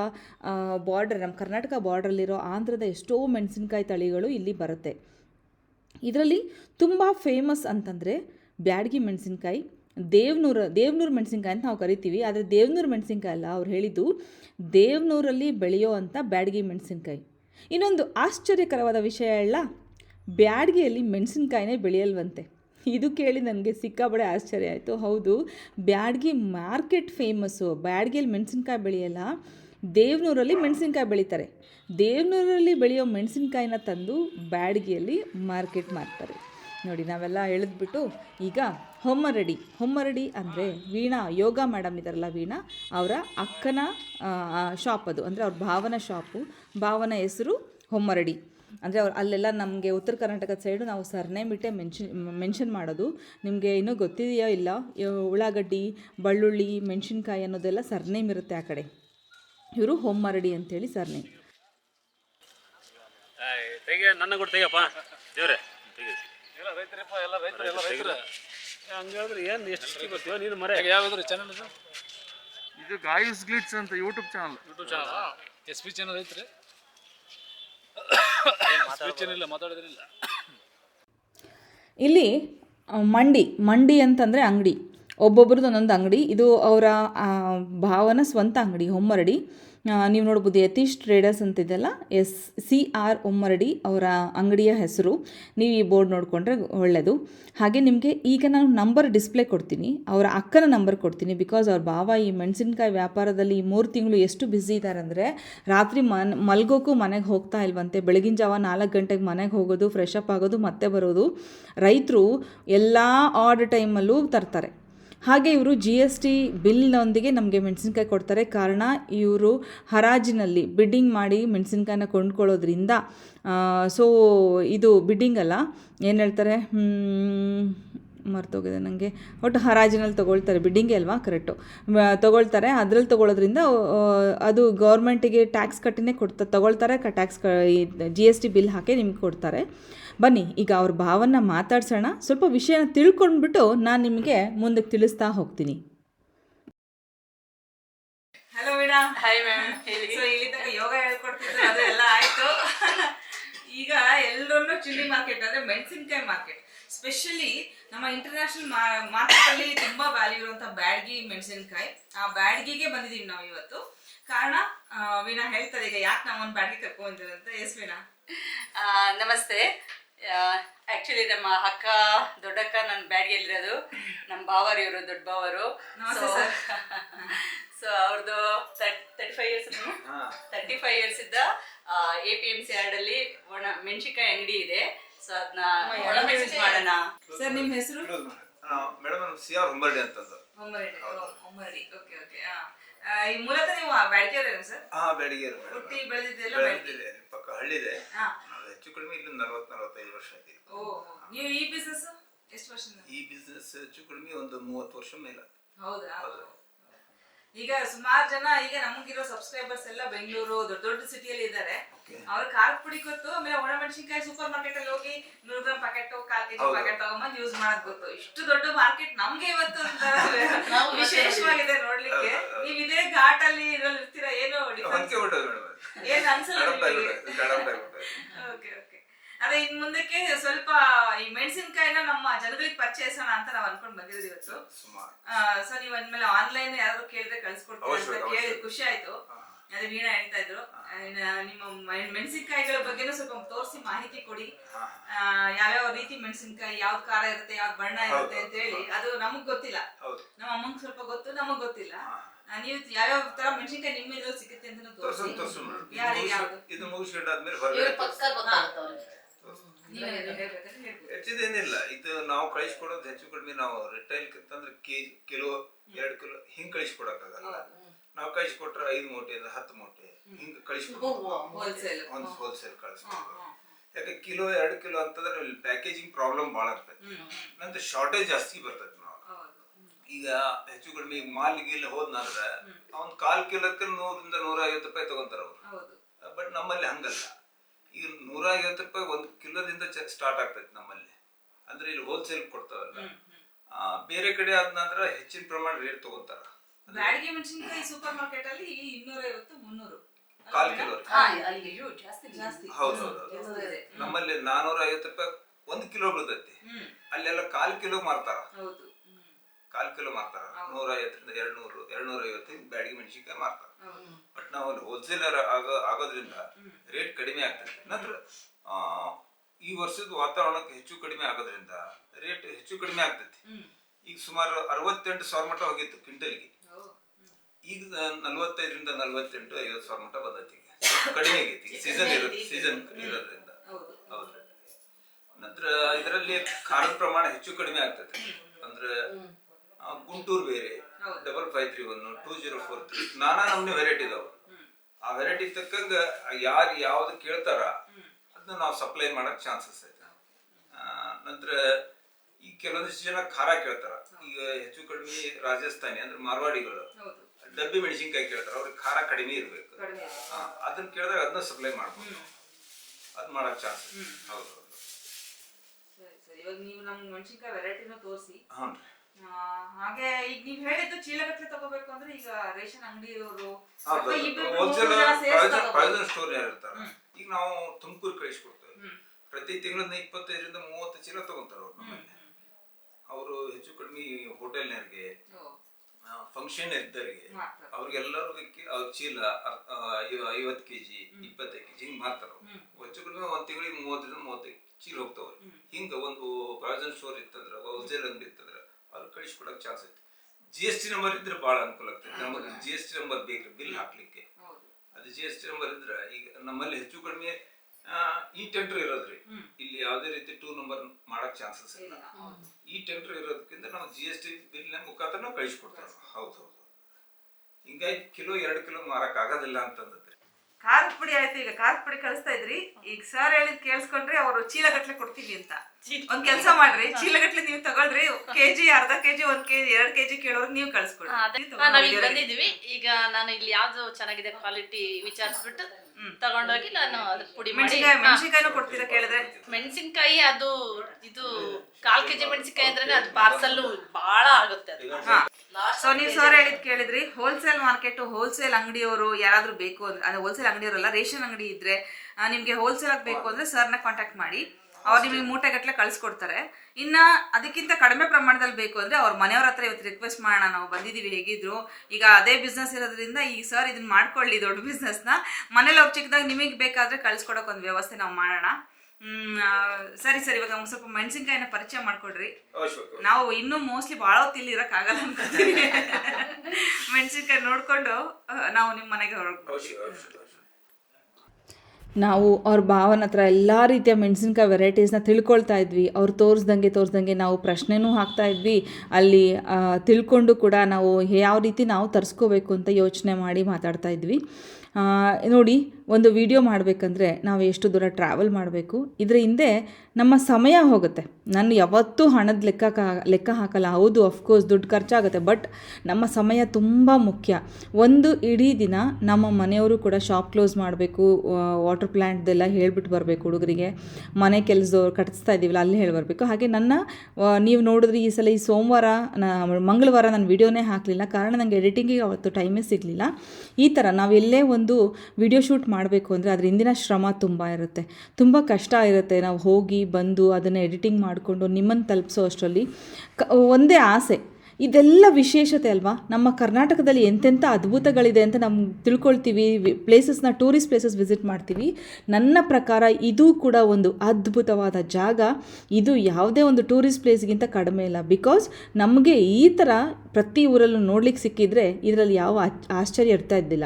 ಬಾರ್ಡರ್ ನಮ್ಮ ಕರ್ನಾಟಕ ಬಾರ್ಡ್ರಲ್ಲಿರೋ ಆಂಧ್ರದ ಎಷ್ಟೋ ಮೆಣಸಿನ್ಕಾಯಿ ತಳಿಗಳು ಇಲ್ಲಿ ಬರುತ್ತೆ. ಇದರಲ್ಲಿ ತುಂಬ ಫೇಮಸ್ ಅಂತಂದರೆ ಬ್ಯಾಡಗಿ ಮೆಣಸಿನ್ಕಾಯಿ, ದೇವ್ನೂರ, ದೇವ್ನೂರು ಮೆಣಸಿನ್ಕಾಯಿ ಅಂತ ನಾವು ಕರಿತೀವಿ. ಆದರೆ ದೇವನೂರು ಮೆಣಸಿನ್ಕಾಯಿ ಅಲ್ಲ, ಅವ್ರು ಹೇಳಿದ್ದು ದೇವ್ನೂರಲ್ಲಿ ಬೆಳೆಯೋ ಅಂಥ ಬ್ಯಾಡಗಿ ಮೆಣಸಿನ್ಕಾಯಿ. ಇನ್ನೊಂದು ಆಶ್ಚರ್ಯಕರವಾದ ವಿಷಯ ಹೇಳ ಬ್ಯಾಡಗಿಯಲ್ಲಿ ಮೆಣಸಿನ್ಕಾಯಿನೇ ಬೆಳೆಯಲ್ವಂತೆ. ಇದು ಕೇಳಿ ನನಗೆ ಸಿಕ್ಕಾಬಡೆ ಆಶ್ಚರ್ಯ ಆಯಿತು. ಹೌದು, ಬ್ಯಾಡ್ಗೆ ಮಾರ್ಕೆಟ್ ಫೇಮಸ್ಸು. ಬ್ಯಾಡ್ಗೆಯಲ್ಲಿ ಮೆಣಸಿನ್ಕಾಯಿ ಬೆಳೆಯಲ್ಲ. ದೇವನೂರಲ್ಲಿ ಮೆಣಸಿನ್ಕಾಯಿ ಬೆಳೀತಾರೆ. ದೇವನೂರಲ್ಲಿ ಬೆಳೆಯೋ ಮೆಣಸಿನ್ಕಾಯಿನ ತಂದು ಬ್ಯಾಡ್ಗೆಯಲ್ಲಿ ಮಾರ್ಕೆಟ್ ಮಾಡ್ತಾರೆ. ನೋಡಿ, ನಾವೆಲ್ಲ ಎಳೆದ್ಬಿಟ್ಟು ಈಗ ಹೊಮ್ಮರಡಿ ಹೊಮ್ಮರಡಿ ಅಂದರೆ ವೀಣಾ, ಯೋಗ ಮೇಡಮ್ ಇದಾರಲ್ಲ ವೀಣಾ, ಅವರ ಅಕ್ಕನ ಶಾಪ್ ಅದು. ಅಂದರೆ ಅವ್ರ ಭಾವನ ಶಾಪು ಭಾವನ ಹೆಸರು ಹೊಮ್ಮರಡಿ ಅಂದರೆ ಅವ್ರು ಅಲ್ಲೆಲ್ಲ ನಮಗೆ ಉತ್ತರ ಕರ್ನಾಟಕದ ಸೈಡು ನಾವು ಸರ್ನೇಮ್ ಇಟ್ಟೆ ಮೆನ್ಷನ್ ಮೆನ್ಷನ್ ಮಾಡೋದು. ನಿಮಗೆ ಇನ್ನೂ ಗೊತ್ತಿದೆಯೋ ಇಲ್ಲ ಉಳ್ಳಾಗಡ್ಡಿ ಬೆಳ್ಳುಳ್ಳಿ ಮೆಣಸಿನ್ಕಾಯಿ ಅನ್ನೋದೆಲ್ಲ ಸರ್ನೇಮ್ ಇರುತ್ತೆ ಆ ಕಡೆ. ಇವರು ಹೋಮ್ ಮರಡಿ ಅಂತೇಳಿ ಸರ್ನೇಮ್. ತೆಗೆ ನನ್ನ ಕೂಡ ತೆಗಪ್ಪ ದೇವ್ರೆ ತೆಗಿ ಎಲ್ಲ ರೈತರಪ್ಪ ಎಲ್ಲ ರೈತರು ಎಲ್ಲ ರೈತರು ಹಂಗಾದ್ರೆ ಏನು ಎಷ್ಟು ಗೊತ್ತೀವ ನೀನು ಮರೆ. ಯಾವ್ದು ಚಾನಲ್ ಇದು? ಗಾಯಸ್ ಗ್ಲಿಟ್ಸ್ ಅಂತ YouTube channel YouTube channel S P channel ಐತ್ರಿ ಇಲ್ಲ ಮಂಡಿ ಮಂಡಿ ಅಂತಂದರೆ ಅಂಗಡಿ. ಒಬ್ಬೊಬ್ರದ್ದು ಒಂದೊಂದು ಅಂಗಡಿ. ಇದು ಅವರ ಭಾವನ ಸ್ವಂತ ಅಂಗಡಿ ಹೊಮ್ಮರಡಿ. ನೀವು ನೋಡ್ಬೋದು ಯತೀಶ್ ಟ್ರೇಡರ್ಸ್ ಅಂತಿದೆಯಲ್ಲ ಎಸ್, ಸಿ ಆರ್ ಒಮ್ಮರಡಿ ಅವರ ಅಂಗಡಿಯ ಹೆಸರು. ನೀವು ಈ ಬೋರ್ಡ್ ನೋಡಿಕೊಂಡ್ರೆ ಒಳ್ಳೆಯದು ಹಾಗೆ ನಿಮಗೆ ಈಗ ನಾನು ನಂಬರ್ ಡಿಸ್ಪ್ಲೇ ಕೊಡ್ತೀನಿ. ಅವರ ಅಕ್ಕನ ನಂಬರ್ ಕೊಡ್ತೀನಿ ಬಿಕಾಸ್ ಅವ್ರ ಭಾವ ಈ ಮೆಣಸಿನ್ಕಾಯಿ ವ್ಯಾಪಾರದಲ್ಲಿ ಈ ಮೂರು ತಿಂಗಳು ಎಷ್ಟು ಬ್ಯುಸಿ ಇದ್ದಾರೆ ಅಂದರೆ ರಾತ್ರಿ ಮನ್ ಮಲ್ಗೋಕ್ಕೂ ಮನೆಗೆ ಹೋಗ್ತಾ ಇಲ್ವಂತೆ. ಬೆಳಗಿನ ಜಾವ ನಾಲ್ಕು ಗಂಟೆಗೆ ಮನೆಗೆ ಹೋಗೋದು ಫ್ರೆಶ್ ಅಪ್ ಆಗೋದು, ಮತ್ತೆ ಬರೋದು. ರೈತರು ಎಲ್ಲ ಆಡ್ ಟೈಮಲ್ಲೂ ತರ್ತಾರೆ. ಹಾಗೆ ಇವರು ಜಿ ಎಸ್ ಟಿ ಬಿಲ್ನೊಂದಿಗೆ ನಮಗೆ ಮೆಣಸಿನ್ಕಾಯಿ ಕೊಡ್ತಾರೆ. ಕಾರಣ ಇವರು ಹರಾಜಿನಲ್ಲಿ ಬಿಡ್ಡಿಂಗ್ ಮಾಡಿ ಮೆಣಸಿನ್ಕಾಯಿನ ಕೊಂಡ್ಕೊಳ್ಳೋದ್ರಿಂದ ಸೊ ಇದು ಬಿಡ್ಡಿಂಗ್ ಅಲ್ಲ. ಏನು ಹೇಳ್ತಾರೆ? ಮರ್ತೋಗಿದೆ ನನಗೆ ಒಟ್ಟು ಹರಾಜಿನಲ್ಲಿ ತೊಗೊಳ್ತಾರೆ. ಬಿಡ್ಡಿಂಗೇ ಅಲ್ವಾ? ಕರೆಕ್ಟು ತೊಗೊಳ್ತಾರೆ. ಅದ್ರಲ್ಲಿ ತೊಗೊಳೋದ್ರಿಂದ ಅದು ಗೌರ್ಮೆಂಟಿಗೆ ಟ್ಯಾಕ್ಸ್ ಕಟ್ಟಿನೇ ಕೊಡ್ತಾ, ತೊಗೊಳ್ತಾರೆ. ಟ್ಯಾಕ್ಸ್ ಕ ಜಿ ಎಸ್ ಟಿ ಬಿಲ್ ಹಾಕಿ ನಿಮ್ಗೆ ಕೊಡ್ತಾರೆ. ಬನ್ನಿ ಈಗ ಅವ್ರ ಭಾವನ್ನ ಮಾತಾಡ್ಸೋಣ. ಸ್ವಲ್ಪ ವಿಷಯನ ತಿಳ್ಕೊಂಡ್ಬಿಟ್ಟು ನಾನು ನಿಮಗೆ ಮುಂದಕ್ಕೆ ತಿಳಿಸ್ತಾ ಹೋಗ್ತೀನಿ. ಹಲೋ ವೀಣಾ. ಹಾಯ್ ಮ್ಯಾಮ್ ಹೇಳಿ. ಸೊ ಇಲ್ಲಿ ತನಕ ಯೋಗ ಹೇಳ್ಕೊಡ್ತಿದ್ರು ಅದೆಲ್ಲ ಆಯ್ತು. ಈಗ ಎಲ್ಲರೂ ಚಿಲ್ಲಿ ಮಾರ್ಕೆಟ್ ಅಂದ್ರೆ ಮೆಣಸಿನ್ಕಾಯಿ ಮಾರ್ಕೆಟ್ ಸ್ಪೆಷಲಿ ನಮ್ಮ ಇಂಟರ್ನ್ಯಾಷನಲ್ ಮಾರ್ಕೆಟ್ ಅಲ್ಲಿ ತುಂಬಾ ವ್ಯಾಲ್ಯೂ ಇರುವಂತ ಬ್ಯಾಡ್ಗಿ ಮೆಣಸಿನಕಾಯಿ. ಆ ಬ್ಯಾಡ್ಗಿಗೆ ಬಂದಿದೀವಿ ನಾವು ಇವತ್ತು. ಕಾರಣ ವೀಣಾ ಹೇಳ್ತಾರೆ ಈಗ ಯಾಕೆ ನಾವು ಒಂದು ಬ್ಯಾಡ್ಗಿ ಕರ್ಕೊಂಡಿದ್ದೀವಿ ಅಂತ. ಎಸ್ ವೀಣಾ. ನಮಸ್ತೆ. ಆಕ್ಚುಲಿ ನಮ್ಮ ಅಕ್ಕ ದೊಡ್ಡಕ್ಕ ನನ್ನ ಬ್ಯಾಡ್ಗೆಲ್ಲಿರೋದು ನಮ್ಮ ಬಾವರು ಇವರು ದೊಡ್ಡ ಬಾವರು ಸೊ ಅವ್ರದ್ದು thirty five years thirty five years ಇದ್ದ ಎ ಪಿ ಎಂ ಸಿ ಅಲ್ಲಿ ಒಣ ಮೆಣಸಿನ್ಕಾಯಿ ಅಂಗಡಿ ಇದೆ. ಸೊ ಅದನ್ನ ಒಣ ಯೂಸ್ ಮಾಡೋಣ. ಸರ್ ನಿಮ್ಮ ಹೆಸರು? ಮೇಡಮ್ ಸಿ ಆರ್ ಹೊಂಬರ್ಡಿ ಅಂತಂದು ಹೊಮ್ಮರಡಿ ಓಕೆ ಓಕೆ ಈ ಮೂಲತಃ ನೀವು ಬ್ಯಾಡಿಗೆ ಸರ್? ಹಾ ಬೆಳಗ್ಗೆ ಹುಟ್ಟಿ ಬೆಳೆದಿದ್ದೆಲ್ಲ ಬೆಳೆದಿದೆ. ಪಕ್ಕ ಹಳ್ಳಿದೆ ಹೆಚ್ಚು ಕಡಿಮೆ ಇಲ್ಲಿ ನಲವತ್ ನಲವತ್ತೈದು ವರ್ಷ ಆಯ್ತು. ಓ ನೀವು ಈ ಬಿಸ್ನೆಸ್ ಎಷ್ಟು ವರ್ಷ ಈ ಬಿಸ್ನೆಸ್ ಹೆಚ್ಚು ಕಡಿಮೆ ಒಂದು ಮೂವತ್ತು ವರ್ಷ ಮೇಲೆ ಹೌದಾ? ಈಗ ಸುಮಾರು ಜನ ಈಗ ನಮಗಿರೋ ಸಬ್ಸ್ಕ್ರೈಬರ್ಸ್ ಎಲ್ಲ ಬೆಂಗಳೂರು ದೊಡ್ಡ ದೊಡ್ಡ ಸಿಟಿಯಲ್ಲಿ ಇದ್ದಾರೆ. ಅವ್ರ ಕಾರ್ ಪುಡಿ ಗೊತ್ತು ಆಮೇಲೆ ಒಣ ಮೆಣಸಿನ್ಕಾಯಿ ಸೂಪರ್ ಮಾರ್ಕೆಟ್ ಅಲ್ಲಿ ಹೋಗಿ ನೂರು ಗ್ರಾಮ್ ಪ್ಯಾಕೆಟ್ ಕಾಲ್ ಕೆಜಿ ಪ್ಯಾಕೆಟ್ ತಗೊಂಬಂದು ಯೂಸ್ ಮಾಡೋದ್ ಗೊತ್ತು. ಇಷ್ಟು ದೊಡ್ಡ ಮಾರ್ಕೆಟ್ ನಮ್ಗೆ ಇವತ್ತು ವಿಶೇಷವಾಗಿದೆ ನೋಡ್ಲಿಕ್ಕೆ. ನೀವ್ ಇದೇ ಘಾಟ್ ಅಲ್ಲಿ ಇದ್ರಲ್ಲಿ ಇರ್ತೀರಾ? ಏನು ಏನ್ ಅನ್ಸಲ್ಲ ಓಕೆ ಓಕೆ. ಅದೇ ಇನ್ ಮುಂದಕ್ಕೆ ಸ್ವಲ್ಪ ಈ ಮೆಣಸಿನಕಾಯಿನ ನಮ್ಮ ಜನಗಳಿಗೆ ಪರಿಚಯಿಸೋಣ ಅಂತ ನಾವ್ ಅನ್ಕೊಂಡ್ ಬಂದಿರೋದು ಇವತ್ತು. ಸೊ ನೀವು ಅಂದ್ಮೇಲೆ ಆನ್ಲೈನ್ ಯಾರಾದ್ರೂ ಕೇಳಿದ್ರೆ ಕಳ್ಸಿಕೊಡ್ತೀವಿ ಅಂತ ಕೇಳಿ ಖುಷಿ ಆಯ್ತು. ಅದೇ ವೀಣಾ ಹೇಳ್ತಾ ಇದ್ರು. ನಿಮ್ಮ ಮೆಣಸಿನಕಾಯಿಗಳ ಬಗ್ಗೆನೂ ಸ್ವಲ್ಪ ತೋರಿಸಿ ಮಾಹಿತಿ ಕೊಡಿ. ಆ, ಯಾವ್ಯಾವ ರೀತಿ ಮೆಣಸಿನಕಾಯಿ ಯಾವ ಖಾರ ಇರುತ್ತೆ ಯಾವ ಬಣ್ಣ ಇರುತ್ತೆ ಅಂತ ಹೇಳಿ. ಅದು ನಮಗ್ ಗೊತ್ತಿಲ್ಲ. ನಮ್ಮ ಅಮ್ಮಂಗ್ ಸ್ವಲ್ಪ ಗೊತ್ತು ನಮಗ್ ಗೊತ್ತಿಲ್ಲ. ನೀವು ಯಾವ್ಯಾವ ತರ ಮೆಣಸಿನ್ಕಾಯಿ ನಿಮ್ಮ ಸಿಗುತ್ತೆ ಅಂತ ತೋರ್ಸು. ತೋರಿಸಿ ತೋರ್ಸು ಮೇಡಮ್ ಯಾರಿಗೆ ಯಾವ್ದು? ಇದು ಮುಗಿಸ್ಕೊಂಡಾದ್ಮೇಲೆ ಹೊರಗಡೆ ಪಕ್ಕ ಗೊತ್ತಾಗುತ್ತೆ ಅವ್ರಿಗೆ. ನೀವೇ ಹೇಳ್ಬೇಕಾದ್ರೆ ಹೇಳ್ಬೋದು. ಹೆಚ್ಚಿದೇನಿಲ್ಲ. ಇದು ನಾವು ಕಳಿಸ್ಕೊಡೋದು ಹೆಚ್ಚು ಕಡಿಮೆ ನಾವು ರಿಟೈಲ್ ಅಂತಂದ್ರೆ ಕೆಜಿ ಕಿಲೋ ಎರಡು ಕಿಲೋ ಹಿಂಗ್ ಕಳಿಸ್ಕೊಡಕ್ಕಾಗಲ್ಲ. ನಾವು ಕಳಿಸ್ಕೊಟ್ರೆ ಐದು ಮೂಟೆ ಹತ್ತು ಮೂಟೆ. ಹಿಂಗ್ ಕಳಿಸ್ಕೊಡ್ಬೋದು ಹೋಲ್ಸೇಲ್ ಒಂದು ಹೋಲ್ಸೇಲ್ ಕಳಿಸ್ಬೋದು ಯಾಕೆ ಕಿಲೋ ಎರಡು ಕಿಲೋ ಅಂತಂದ್ರೆ ಇಲ್ಲಿ ಪ್ಯಾಕೇಜಿಂಗ್ ಪ್ರಾಬ್ಲಮ್ ಭಾಳ ಆಗ್ತೈತಿ ನಂತರ ಶಾರ್ಟೇಜ್ ಜಾಸ್ತಿ ಬರ್ತೈತಿ ನಾವು ಈಗ ಹೆಚ್ಚು ಕಡಿಮೆ ಈಗ ಮಾಲಿಗೆ ಹೋದ್ ಹೋದ್ನಂದ್ರೆ ಅವ್ನ್ ಕಾಲ್ ಕಿಲೋಕ್ಕೆ ನೂರಿಂದ ನೂರ ಐವತ್ತು ರೂಪಾಯಿ ತಗೊಂತಾರ ಅವ್ರು. ಹೌದು. ಬಟ್ ನಮ್ಮಲ್ಲಿ ಹಂಗಲ್ಲ. ಈಗ ನೂರ ಐವತ್ತು ರೂಪಾಯಿ ಒಂದು ಕಿಲೋದಿಂದ ಸ್ಟಾರ್ಟ್ ಆಗ್ತೈತಿ ನಮ್ಮಲ್ಲಿ. ಅಂದ್ರೆ ಇಲ್ಲಿ ಹೋಲ್ಸೇಲ್ ಕೊಡ್ತಾವಲ್ಲ ಆ, ಬೇರೆ ಕಡೆ ಆದ ನಂತರ ಹೆಚ್ಚಿನ ಪ್ರಮಾಣ ರೇಟ್ ತಗೊಂತಾರ. ಬ್ಯಾಡಿಗೆ ಮೆಣಸಿನಕಾಯಿ ಸೂಪರ್ ಮಾರ್ಕೆಟ್ ಅಲ್ಲಿ ಇಲ್ಲಿ ಇನ್ನೂರೈವತ್ತು ಮುನ್ನೂರು. ಕಾಲ್ ಕಿಲೋ ಹಾ, ಅಯ್ಯೋ ಜಾಸ್ತಿ. ಜಾಸ್ತಿ. ಹೌದು ಹೌದು. ನಮ್ಮಲ್ಲಿ ನಾನೂರ ಐವತ್ತು ರೂಪಾಯಿ ಒಂದು ಕಿಲೋ ಬೀಳ್ತೈತಿ. ಅಲ್ಲೆಲ್ಲ ಕಾಲ್ ಕಿಲೋ ಮಾರ್ತಾರ. ಹೌದು. ಕಾಲ್ ಕಿಲೋ ಮಾರ್ತಾರ. ನೂರ ಐವತ್ತರಿಂದ ಎರಡ್ ನೂರು ಎರಡ್ ನೂರ ಐವತ್ತು ಬ್ಯಾಡಗಿ ಮೆಣಸಿನ್ಕಾಯಿ ಮಾರ್ತಾರ. ಬಟ್ ನಾವು ಅಲ್ಲಿ ಹೋಲ್ಸೇಲರ್ ಆಗೋ ಆಗೋದ್ರಿಂದ ರೇಟ್ ಕಡಿಮೆ ಆಗ್ತದೆ. ನಂತರ ಈ ವರ್ಷದ ವಾತಾವರಣಕ್ಕೆ ಹೆಚ್ಚು ಕಡಿಮೆ ಆಗೋದ್ರಿಂದ ರೇಟ್ ಹೆಚ್ಚು ಕಡಿಮೆ ಆಗ್ತೈತಿ ಈಗ ಸುಮಾರು ಅರವತ್ತೆಂಟು ಸಾವಿರ ಮಟ್ಟ ಹೋಗಿತ್ತು ಕ್ವಿಂಟಲ್ಗೆ. ಈಗ ನಲ್ವತ್ತೈದರಿಂದ ನಲ್ವತ್ತೆಂಟು ಐವತ್ತು ಸಾವಿರ ಮಟ್ಟ ಬಂದೈತಿ ಕಡಿಮೆ ಆಗೈತಿ. ಸೀಸನ್ ಇರೋದು ಸೀಸನ್ ಇರೋದ್ರಿಂದ. ಹೌದು. ನಂತರ ಇದರಲ್ಲಿ ಖಾರದ ಪ್ರಮಾಣ ಹೆಚ್ಚು ಕಡಿಮೆ ಆಗ್ತದೆ. ಅಂದ್ರೆ ಗುಂಟೂರು ಬೇರೆ double five three one two zero four three ನಾನಾ ನಮ್ನೆ ವೆರೈಟಿ ಇದಾವೆ. ಆ ವೆರೈಟಿ ತಕ್ಕಂಗ ಯಾರು ಯಾವ್ದು ಕೇಳ್ತಾರ ಅದನ್ನ ನಾವು ಸಪ್ಲೈ ಮಾಡಕ್ ಚಾನ್ಸಸ್ ಐತೆ. ನಂತರ ಈ ಕೆಲವೊಂದಿಷ್ಟು ಜನ ಖಾರ ಕೇಳ್ತಾರ. ಈಗ ಹೆಚ್ಚು ಕಡಿಮೆ ರಾಜಸ್ಥಾನಿ ಅಂದ್ರೆ ಮಾರ್ವಾಡಿಗಳು ಡಬ್ಬಿ ಮೆಣಸಿನ್ಕಾಯಿ ಕೇಳ್ತಾರ ಅವ್ರಿಗೆ ಖಾರ ಕಡಿಮೆ ಇರ್ಬೇಕು. ಅದನ್ನ ಕೇಳಿದಾಗ ಅದನ್ನ ಸಪ್ಲೈ ಮಾಡ್ಬೋದು. ಅದ್ ಮಾಡಕ್ ಚಾನ್ಸ್ ಹೌದು ಹೌದು. ಇವಾಗ ನೀವು ನಮ್ಗೆ ಮೆಣಸಿನಕಾಯಿ ವೆರೈಟಿನ ತೋರಿಸಿ. ಹ್ಞೂ ಹಾಗೆ ಈಗ ನೀವು ಹೇಳಿದ್ದು ಚೀಲಗಟ್ಟಲೆ ತಗೋಬೇಕು ಅಂದ್ರೆ ಈಗ ರೇಷನ್ ಅಂಗಡಿಯವರು ಪ್ರಯೋಜನ ಸ್ಟೋರ್ ಇರ್ತಾರೆ? ಈಗ ನಾವು ತುಮಕೂರು ಕಳಿಸ್ಕೊಡ್ತೇವೆ ಪ್ರತಿ ತಿಂಗಳಿಂದ ಇಪ್ಪತ್ತೈದರಿಂದ ಮೂವತ್ತು ಚೀಲ ತಗೊಂತಾರ ಅವ್ರು ನಮ್ಮಲ್ಲಿ. ಅವರು ಹೆಚ್ಚು ಕಡಿಮೆ ಹೋಟೆಲ್ನವ್ರಿಗೆ ಫಂಕ್ಷನ್ ಇದ್ದವರಿಗೆ ಅವ್ರಿಗೆಲ್ಲರಿಗೆ ಅವ್ರ ಚೀಲ ಐವತ್ತು ಕೆಜಿ ಇಪ್ಪತ್ತೈದು ಕೆ ಜಿ ಹಿಂಗೆ ಮಾರ್ತಾರ. ಹೆಚ್ಚು ಕಡಿಮೆ ಒಂದು ತಿಂಗಳಿಗೆ ಮೂವತ್ತರಿಂದ ಮೂವತ್ತೈದು ಚೀಲ ಹೋಗ್ತಾವ್ರಿ ಹಿಂಗ ಒಂದು ಪ್ರಾವಿಷನ್ ಸ್ಟೋರ್ ಇತ್ತಂದ್ರೆ ಹೋಲ್ಸೇಲ್ ಅಂಗಡಿ ಅವ್ರು ಕಳಿಸ್ಕೊಡಕ್ ಚಾನ್ಸ್ ಐತಿ ಜಿ ಎಸ್ ಟಿ ನಂಬರ್ ಇದ್ರೆ ಬಹಳ ಅನುಕೂಲ ಆಗ್ತದೆ. ನಮಗೆ ಜಿ ಎಸ್ ಟಿ ನಂಬರ್ ಬೇಕ್ರಿ ಬಿಲ್ ಹಾಕ್ಲಿಕ್ಕೆ. ಅದು ಜಿ ಎಸ್ ಟಿ ನಂಬರ್ ಇದ್ರೆ ಈಗ ನಮ್ಮಲ್ಲಿ ಹೆಚ್ಚು ಕಡಿಮೆ ಈ ಟೆಂಡರ್ ಇರೋದ್ರಿ. ಇಲ್ಲಿ ಯಾವುದೇ ರೀತಿ ಟೂ ನಂಬರ್ ಮಾಡಕ್ ಚಾನ್ಸಸ್ ಇಲ್ಲ. ಈ ಟೆಂಡರ್ ಇರೋದಕ್ಕಿಂತ ನಾವು ಜಿ ಎಸ್ ಟಿ ಬಿಲ್ ಮುಖಾಂತರ ನಾವು ಕಳಿಸ್ಕೊಡ್ತೇವೆ ಹೌದು ಹೌದು. ಹಿಂಗಾಗಿ ಕಿಲೋ ಎರಡು ಕಿಲೋ ಮಾರಕ್ ಆಗೋದಿಲ್ಲ ಅಂತಂದ್ರೆ ಖಾರದ ಪುಡಿ ಆಯ್ತು ಈಗ ಖಾರದ ಪುಡಿ ಕಳಿಸ್ತಾ ಇದ್ರಿ. ಈಗ ಸರ್ ಹೇಳಿದ್ ಕೇಳಿಸ್ಕೊಂಡ್ರಿ ಅವರು ಚೀಲಗಟ್ಲೆ ಕೊಡ್ತೀವಿ ಅಂತ. ಒಂದ್ ಕೆಲಸ ಮಾಡ್ರಿ ಚೀಲಗಟ್ಲೆ ನೀವು ತಗೊಳ್ರಿ. ಕೆಜಿ ಅರ್ಧ ಕೆಜಿ ಒಂದ್ ಕೆಜಿ ಎರಡ್ ಕೆಜಿ ಕೇಳೋರು ನೀವು ಕಳ್ಸ್ಕೊಡಿ ಈಗ ಬಂದಿದೀವಿ ಈಗ ನಾನು ಇಲ್ಲಿ ಯಾವ್ದು ಚೆನ್ನಾಗಿದೆ ಕ್ವಾಲಿಟಿ ವಿಚಾರಿಸ್ಬಿಟ್ಟು ತಗೊಂಡೋಗಿ ನಾನು ಅದ್ರ ಪುಡಿ ಮಾಡಿ. ಮೆಣಸಿನಕಾಯಿ ಮೆಣಸಿನಕಾಯಿನೂ ಕೊಡ್ತೀರಾ ಕೇಳಿದ್ರೆ? ಮೆಣಸಿನ್ಕಾಯಿ ಅದು ಇದು ಕಾಲ್ ಕೆಜಿ ಮೆಣಸಿನ್ಕಾಯಿ ಅಂದ್ರೆ ಅದು ಪಾರ್ಸಲ್ ಬಹಳ ಆಗುತ್ತೆ ಅದು. ಸೊ ನೀವು ಸರ್ ಹೇಳಿದ್ ಕೇಳಿದ್ರಿ ಹೋಲ್ಸೇಲ್ ಮಾರ್ಕೆಟ್ ಹೋಲ್ಸೇಲ್ ಅಂಗಡಿಯವರು ಯಾರಾದ್ರೂ ಬೇಕು ಅಂದ್ರೆ ಹೋಲ್ಸೇಲ್ ಅಂಗಡಿಯವರಲ್ಲ ರೇಷನ್ ಅಂಗಡಿ ಇದ್ರೆ ಆ, ನಿಮ್ಗೆ ಹೋಲ್ಸೇಲ್ ಆಗಿ ಬೇಕು ಅಂದ್ರೆ ಸರ್ನ ಕಾಂಟ್ಯಾಕ್ಟ್ ಮಾಡಿ. ಅವ್ರು ನಿಮಗೆ ಮೂಟೆಗಟ್ಟಲೆ ಕಳ್ಸಿಕೊಡ್ತಾರೆ. ಇನ್ನ ಅದಕ್ಕಿಂತ ಕಡಿಮೆ ಪ್ರಮಾಣದಲ್ಲಿ ಬೇಕು ಅಂದ್ರೆ ಅವ್ರ ಮನೆಯವ್ರ ಹತ್ರ ಇವತ್ತು ರಿಕ್ವೆಸ್ಟ್ ಮಾಡೋಣ ನಾವು ಬಂದಿದೀವಿ ಹೇಗಿದ್ರು. ಈಗ ಅದೇ ಬಿಸ್ನೆಸ್ ಇರೋದ್ರಿಂದ ಈ ಸರ್ ಇದನ್ನ ಮಾಡ್ಕೊಳ್ಳಿ ದೊಡ್ಡ ಬಿಸ್ನೆಸ್ನ ಮನೇಲಿ ಅವ್ರು ಚಿಕ್ಕದಾಗ ನಿಮಗೆ ಬೇಕಾದ್ರೆ ಕಳ್ಸ್ಕೊಡಕ್ ಒಂದು ವ್ಯವಸ್ಥೆ ನಾವು ಮಾಡೋಣ. ಸರಿ ಸರಿ ಇವಾಗ ಒಂದು ಸ್ವಲ್ಪ ಮೆಣಸಿನ್ಕಾಯಿನ ಪರಿಚಯ ಮಾಡ್ಕೊಡ್ರಿ. ನಾವು ಇನ್ನೂ ಮೋಸ್ಟ್ಲಿ ಭಾಳ ಹೊತ್ತು ಇಲ್ಲಿ ಇರೋಕ್ಕಾಗಲ್ಲ ಆಗಲ್ಲ ಅನ್ಕೋತೀವಿ ಮೆಣಸಿನ್ಕಾಯಿ ನೋಡ್ಕೊಂಡು ನಾವು ನಿಮ್ಮ ಮನೆಗೆ ಅವಶ್ಯಕ ನಾವು ಅವ್ರ ಭಾವನ ಹತ್ರ ಎಲ್ಲ ರೀತಿಯ ಮೆಣಸಿನ್ಕಾಯಿ ವೆರೈಟೀಸ್ನ ತಿಳ್ಕೊಳ್ತಾ ಇದ್ವಿ. ಅವ್ರು ತೋರಿಸ್ದಂಗೆ ತೋರಿಸ್ದಂಗೆ ನಾವು ಪ್ರಶ್ನೆನೂ ಹಾಕ್ತಾ ಇದ್ವಿ. ಅಲ್ಲಿ ತಿಳ್ಕೊಂಡು ಕೂಡ ನಾವು ಯಾವ ರೀತಿ ನಾವು ತರಿಸ್ಕೋಬೇಕು ಅಂತ ಯೋಚನೆ ಮಾಡಿ ಮಾತಾಡ್ತಾ ಇದ್ವಿ. ನೋಡಿ, ಒಂದು ವಿಡಿಯೋ ಮಾಡಬೇಕಂದ್ರೆ ನಾವು ಎಷ್ಟು ದೂರ ಟ್ರಾವೆಲ್ ಮಾಡಬೇಕು. ಇದರ ಹಿಂದೆ ನಮ್ಮ ಸಮಯ ಹೋಗುತ್ತೆ. ನಾನು ಯಾವತ್ತೂ ಹಣದ ಲೆಕ್ಕ ಲೆಕ್ಕ ಹಾಕಲ್ಲ. ಹೌದು ಅಫ್ಕೋರ್ಸ್ ದುಡ್ಡು ಖರ್ಚಾಗುತ್ತೆ. ಬಟ್ ನಮ್ಮ ಸಮಯ ತುಂಬ ಮುಖ್ಯ. ಒಂದು ಇಡೀ ದಿನ ನಮ್ಮ ಮನೆಯವರು ಕೂಡ ಶಾಪ್ ಕ್ಲೋಸ್ ಮಾಡಬೇಕು ವಾಟರ್ ಪ್ಲ್ಯಾಂಟ್ದೆಲ್ಲ ಹೇಳ್ಬಿಟ್ಟು ಬರಬೇಕು ಹುಡುಗರಿಗೆ. ಮನೆ ಕೆಲಸದವ್ರು ಕಟ್ಟಿಸ್ತಾ ಇದ್ದೀವಲ್ಲ ಅಲ್ಲಿ ಹೇಳಿ ಬರಬೇಕು. ಹಾಗೆ ನನ್ನ ನೀವು ನೋಡಿದ್ರೆ ಈ ಸಲ ಈ ಸೋಮವಾರ ಮಂಗಳವಾರ ನಾನು ವಿಡಿಯೋನೇ ಹಾಕಲಿಲ್ಲ. ಕಾರಣ ನನಗೆ ಎಡಿಟಿಂಗಿಗೆ ಅವತ್ತು ಟೈಮೇ ಸಿಗಲಿಲ್ಲ. ಈ ಥರ ನಾವು ಎಲ್ಲೇ ಒಂದು ವಿಡಿಯೋ ಶೂಟ್ ಮಾಡಬೇಕು ಅಂದರೆ ಅದ್ರ ಹಿಂದಿನ ಶ್ರಮ ತುಂಬ ಇರುತ್ತೆ. ತುಂಬ ಕಷ್ಟ ಇರುತ್ತೆ ನಾವು ಹೋಗಿ ಬಂದು ಅದನ್ನು ಎಡಿಟಿಂಗ್ ಮಾಡಿಕೊಂಡು ನಿಮ್ಮನ್ನು ತಲುಪಿಸೋ ಅಷ್ಟರಲ್ಲಿ. ಒಂದೇ ಆಸೆ. ಇದೆಲ್ಲ ವಿಶೇಷತೆ ಅಲ್ವಾ? ನಮ್ಮ ಕರ್ನಾಟಕದಲ್ಲಿ ಎಂತೆಂಥ ಅದ್ಭುತಗಳಿದೆ ಅಂತ ನಮ್ಗೆ ತಿಳ್ಕೊಳ್ತೀವಿ ಪ್ಲೇಸಸ್ನ ಟೂರಿಸ್ಟ್ ಪ್ಲೇಸಸ್ ವಿಸಿಟ್ ಮಾಡ್ತೀವಿ. ನನ್ನ ಪ್ರಕಾರ ಇದು ಕೂಡ ಒಂದು ಅದ್ಭುತವಾದ ಜಾಗ. ಇದು ಯಾವುದೇ ಒಂದು ಟೂರಿಸ್ಟ್ ಪ್ಲೇಸ್ಗಿಂತ ಕಡಿಮೆ ಇಲ್ಲ. ಬಿಕಾಸ್ ನಮಗೆ ಈ ಥರ ಪ್ರತಿ ಊರಲ್ಲೂ ನೋಡ್ಲಿಕ್ಕೆ ಸಿಕ್ಕಿದ್ರೆ ಇದರಲ್ಲಿ ಯಾವ ಆಶ್ಚರ್ಯ ಇರ್ತಾ ಇದ್ದಿಲ್ಲ.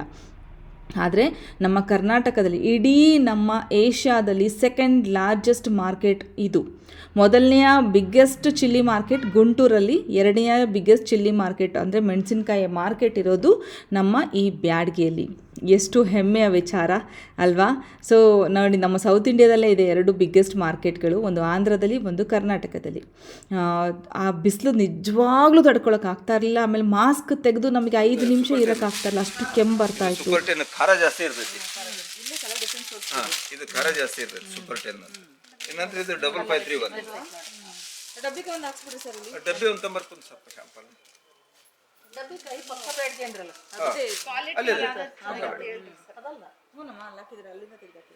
ಆದರೆ ನಮ್ಮ ಕರ್ನಾಟಕದಲ್ಲಿ ಇಡೀ ನಮ್ಮ ಏಷ್ಯಾದಲ್ಲಿ ಸೆಕೆಂಡ್ ಲಾರ್ಜೆಸ್ಟ್ ಮಾರ್ಕೆಟ್ ಇದು. ಮೊದಲನೆಯ ಬಿಗ್ಗೆಸ್ಟ್ ಚಿಲ್ಲಿ ಮಾರ್ಕೆಟ್ ಗುಂಟೂರಲ್ಲಿ ಎರಡನೆಯ ಬಿಗ್ಗೆಸ್ಟ್ ಚಿಲ್ಲಿ ಮಾರ್ಕೆಟ್ ಅಂದರೆ ಮೆಣಸಿನಕಾಯಿಯ ಮಾರ್ಕೆಟ್ ಇರೋದು ನಮ್ಮ ಈ ಬ್ಯಾಡ್ಗೆಯಲ್ಲಿ. ಎಷ್ಟು ಹೆಮ್ಮೆಯ ವಿಚಾರ ಅಲ್ವಾ? ಸೊ ನೋಡಿ ನಮ್ಮ ಸೌತ್ ಇಂಡಿಯಾದಲ್ಲೇ ಇದೆ ಎರಡು ಬಿಗ್ಗೆಸ್ಟ್ ಮಾರ್ಕೆಟ್ಗಳು ಒಂದು ಆಂಧ್ರದಲ್ಲಿ ಒಂದು ಕರ್ನಾಟಕದಲ್ಲಿ. ಆ, ಬಿಸಿಲು ನಿಜವಾಗ್ಲೂ ತಡ್ಕೊಳಕ್ಕೆ ಆಗ್ತಾ ಇರಲಿಲ್ಲ ಆಮೇಲೆ ಮಾಸ್ಕ್ ತೆಗೆದು ನಮಗೆ ಐದು ನಿಮಿಷ ಇರೋಕ್ಕಾಗ್ತಾ ಇಲ್ಲ ಅಷ್ಟು ಕೆಮ್ಮು ಬರ್ತಾ ಇತ್ತು. ಖಾರ ಜಾಸ್ತಿ ಇರ್ತೈತಿ. ಇದು ಖಾರ ಜಾಸ್ತಿ ಇರ್ತೈತಿ ಸೂಪರ್ ಟೆನ್ ಇನ್ನಂದ್ರೆ ಇದು ಡಬಲ್ ಫೈವ್ ತ್ರೀ ಒನ್ ಡಬ್ಬಿಗೆ ಒಂದು ಹಾಕ್ಸ್ಬಿಡಿ ಸರ್ ಇಲ್ಲಿ. ಡಬ್ಬಿ ಒಂದು ತೊಂಬತ್ತು ಸ್ವಲ್ಪ ಶಾಂಪಲ್. ಡಬ್ಬಿ ಕೈ ಪಕ್ಕ ಬೇಡಿಕೆ ಅಂದ್ರಲ್ಲ ಅಲ್ಲಿ ಅದಲ್ಲ. ಹ್ಞೂನಮ್ಮ ಅಲ್ಲಿ ಹಾಕಿದ್ರೆ ಅಲ್ಲಿಂದ ತೆಗ್ದಾಕಿ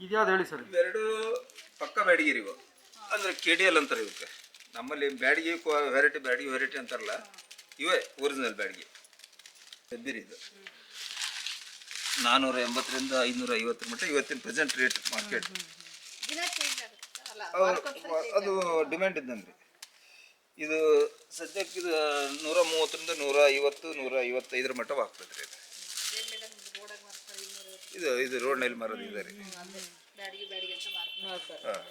ಇದ್ಯಾವ್ದು ಹೇಳಿ ಸರ್? ಇವೆರಡು ಪಕ್ಕ ಬ್ಯಾಡಗಿರಿ ಇವು. ಅಂದ್ರೆ ಕೆ ಡಿ ಎಲ್ ಅಂತಾರೆ ಇವಕ್ಕೆ ನಮ್ಮಲ್ಲಿ ಬ್ಯಾಡಗಿ ವೆರೈಟಿ ಬ್ಯಾಡಗಿ ವೆರೈಟಿ ಅಂತಾರಲ್ಲ ಇವೇ ಒರಿಜಿನಲ್ ಬ್ಯಾಡಗಿ. ಡಬ್ಬಿರಿ ಇದು. ನಾನ್ನೂರ ಎಂಬತ್ತರಿಂದ ಐನೂರ ಐವತ್ತರ ಮಟ್ಟ ಇವತ್ತಿನ ಪ್ರೆಸೆಂಟ್ ರೇಟ್ ಮಾರ್ಕೆಟ್ ಅದು ಡಿಮ್ಯಾಂಡ್ ಇದ್ದಂಗೆ ಇದು ಸದ್ಯಕ್ಕೆ ಇದು ನೂರ ಮೂವತ್ತರಿಂದ ನೂರ ಐವತ್ತು ನೂರ ಐವತ್ತೈದರ ಮಟ್ಟವಾಗ್ತದೆ ರೀ ಇದು ಇದು ರೋಡ್ನಲ್ಲಿ ಮರದ ಇದೆ ರೀ ಹಾಂ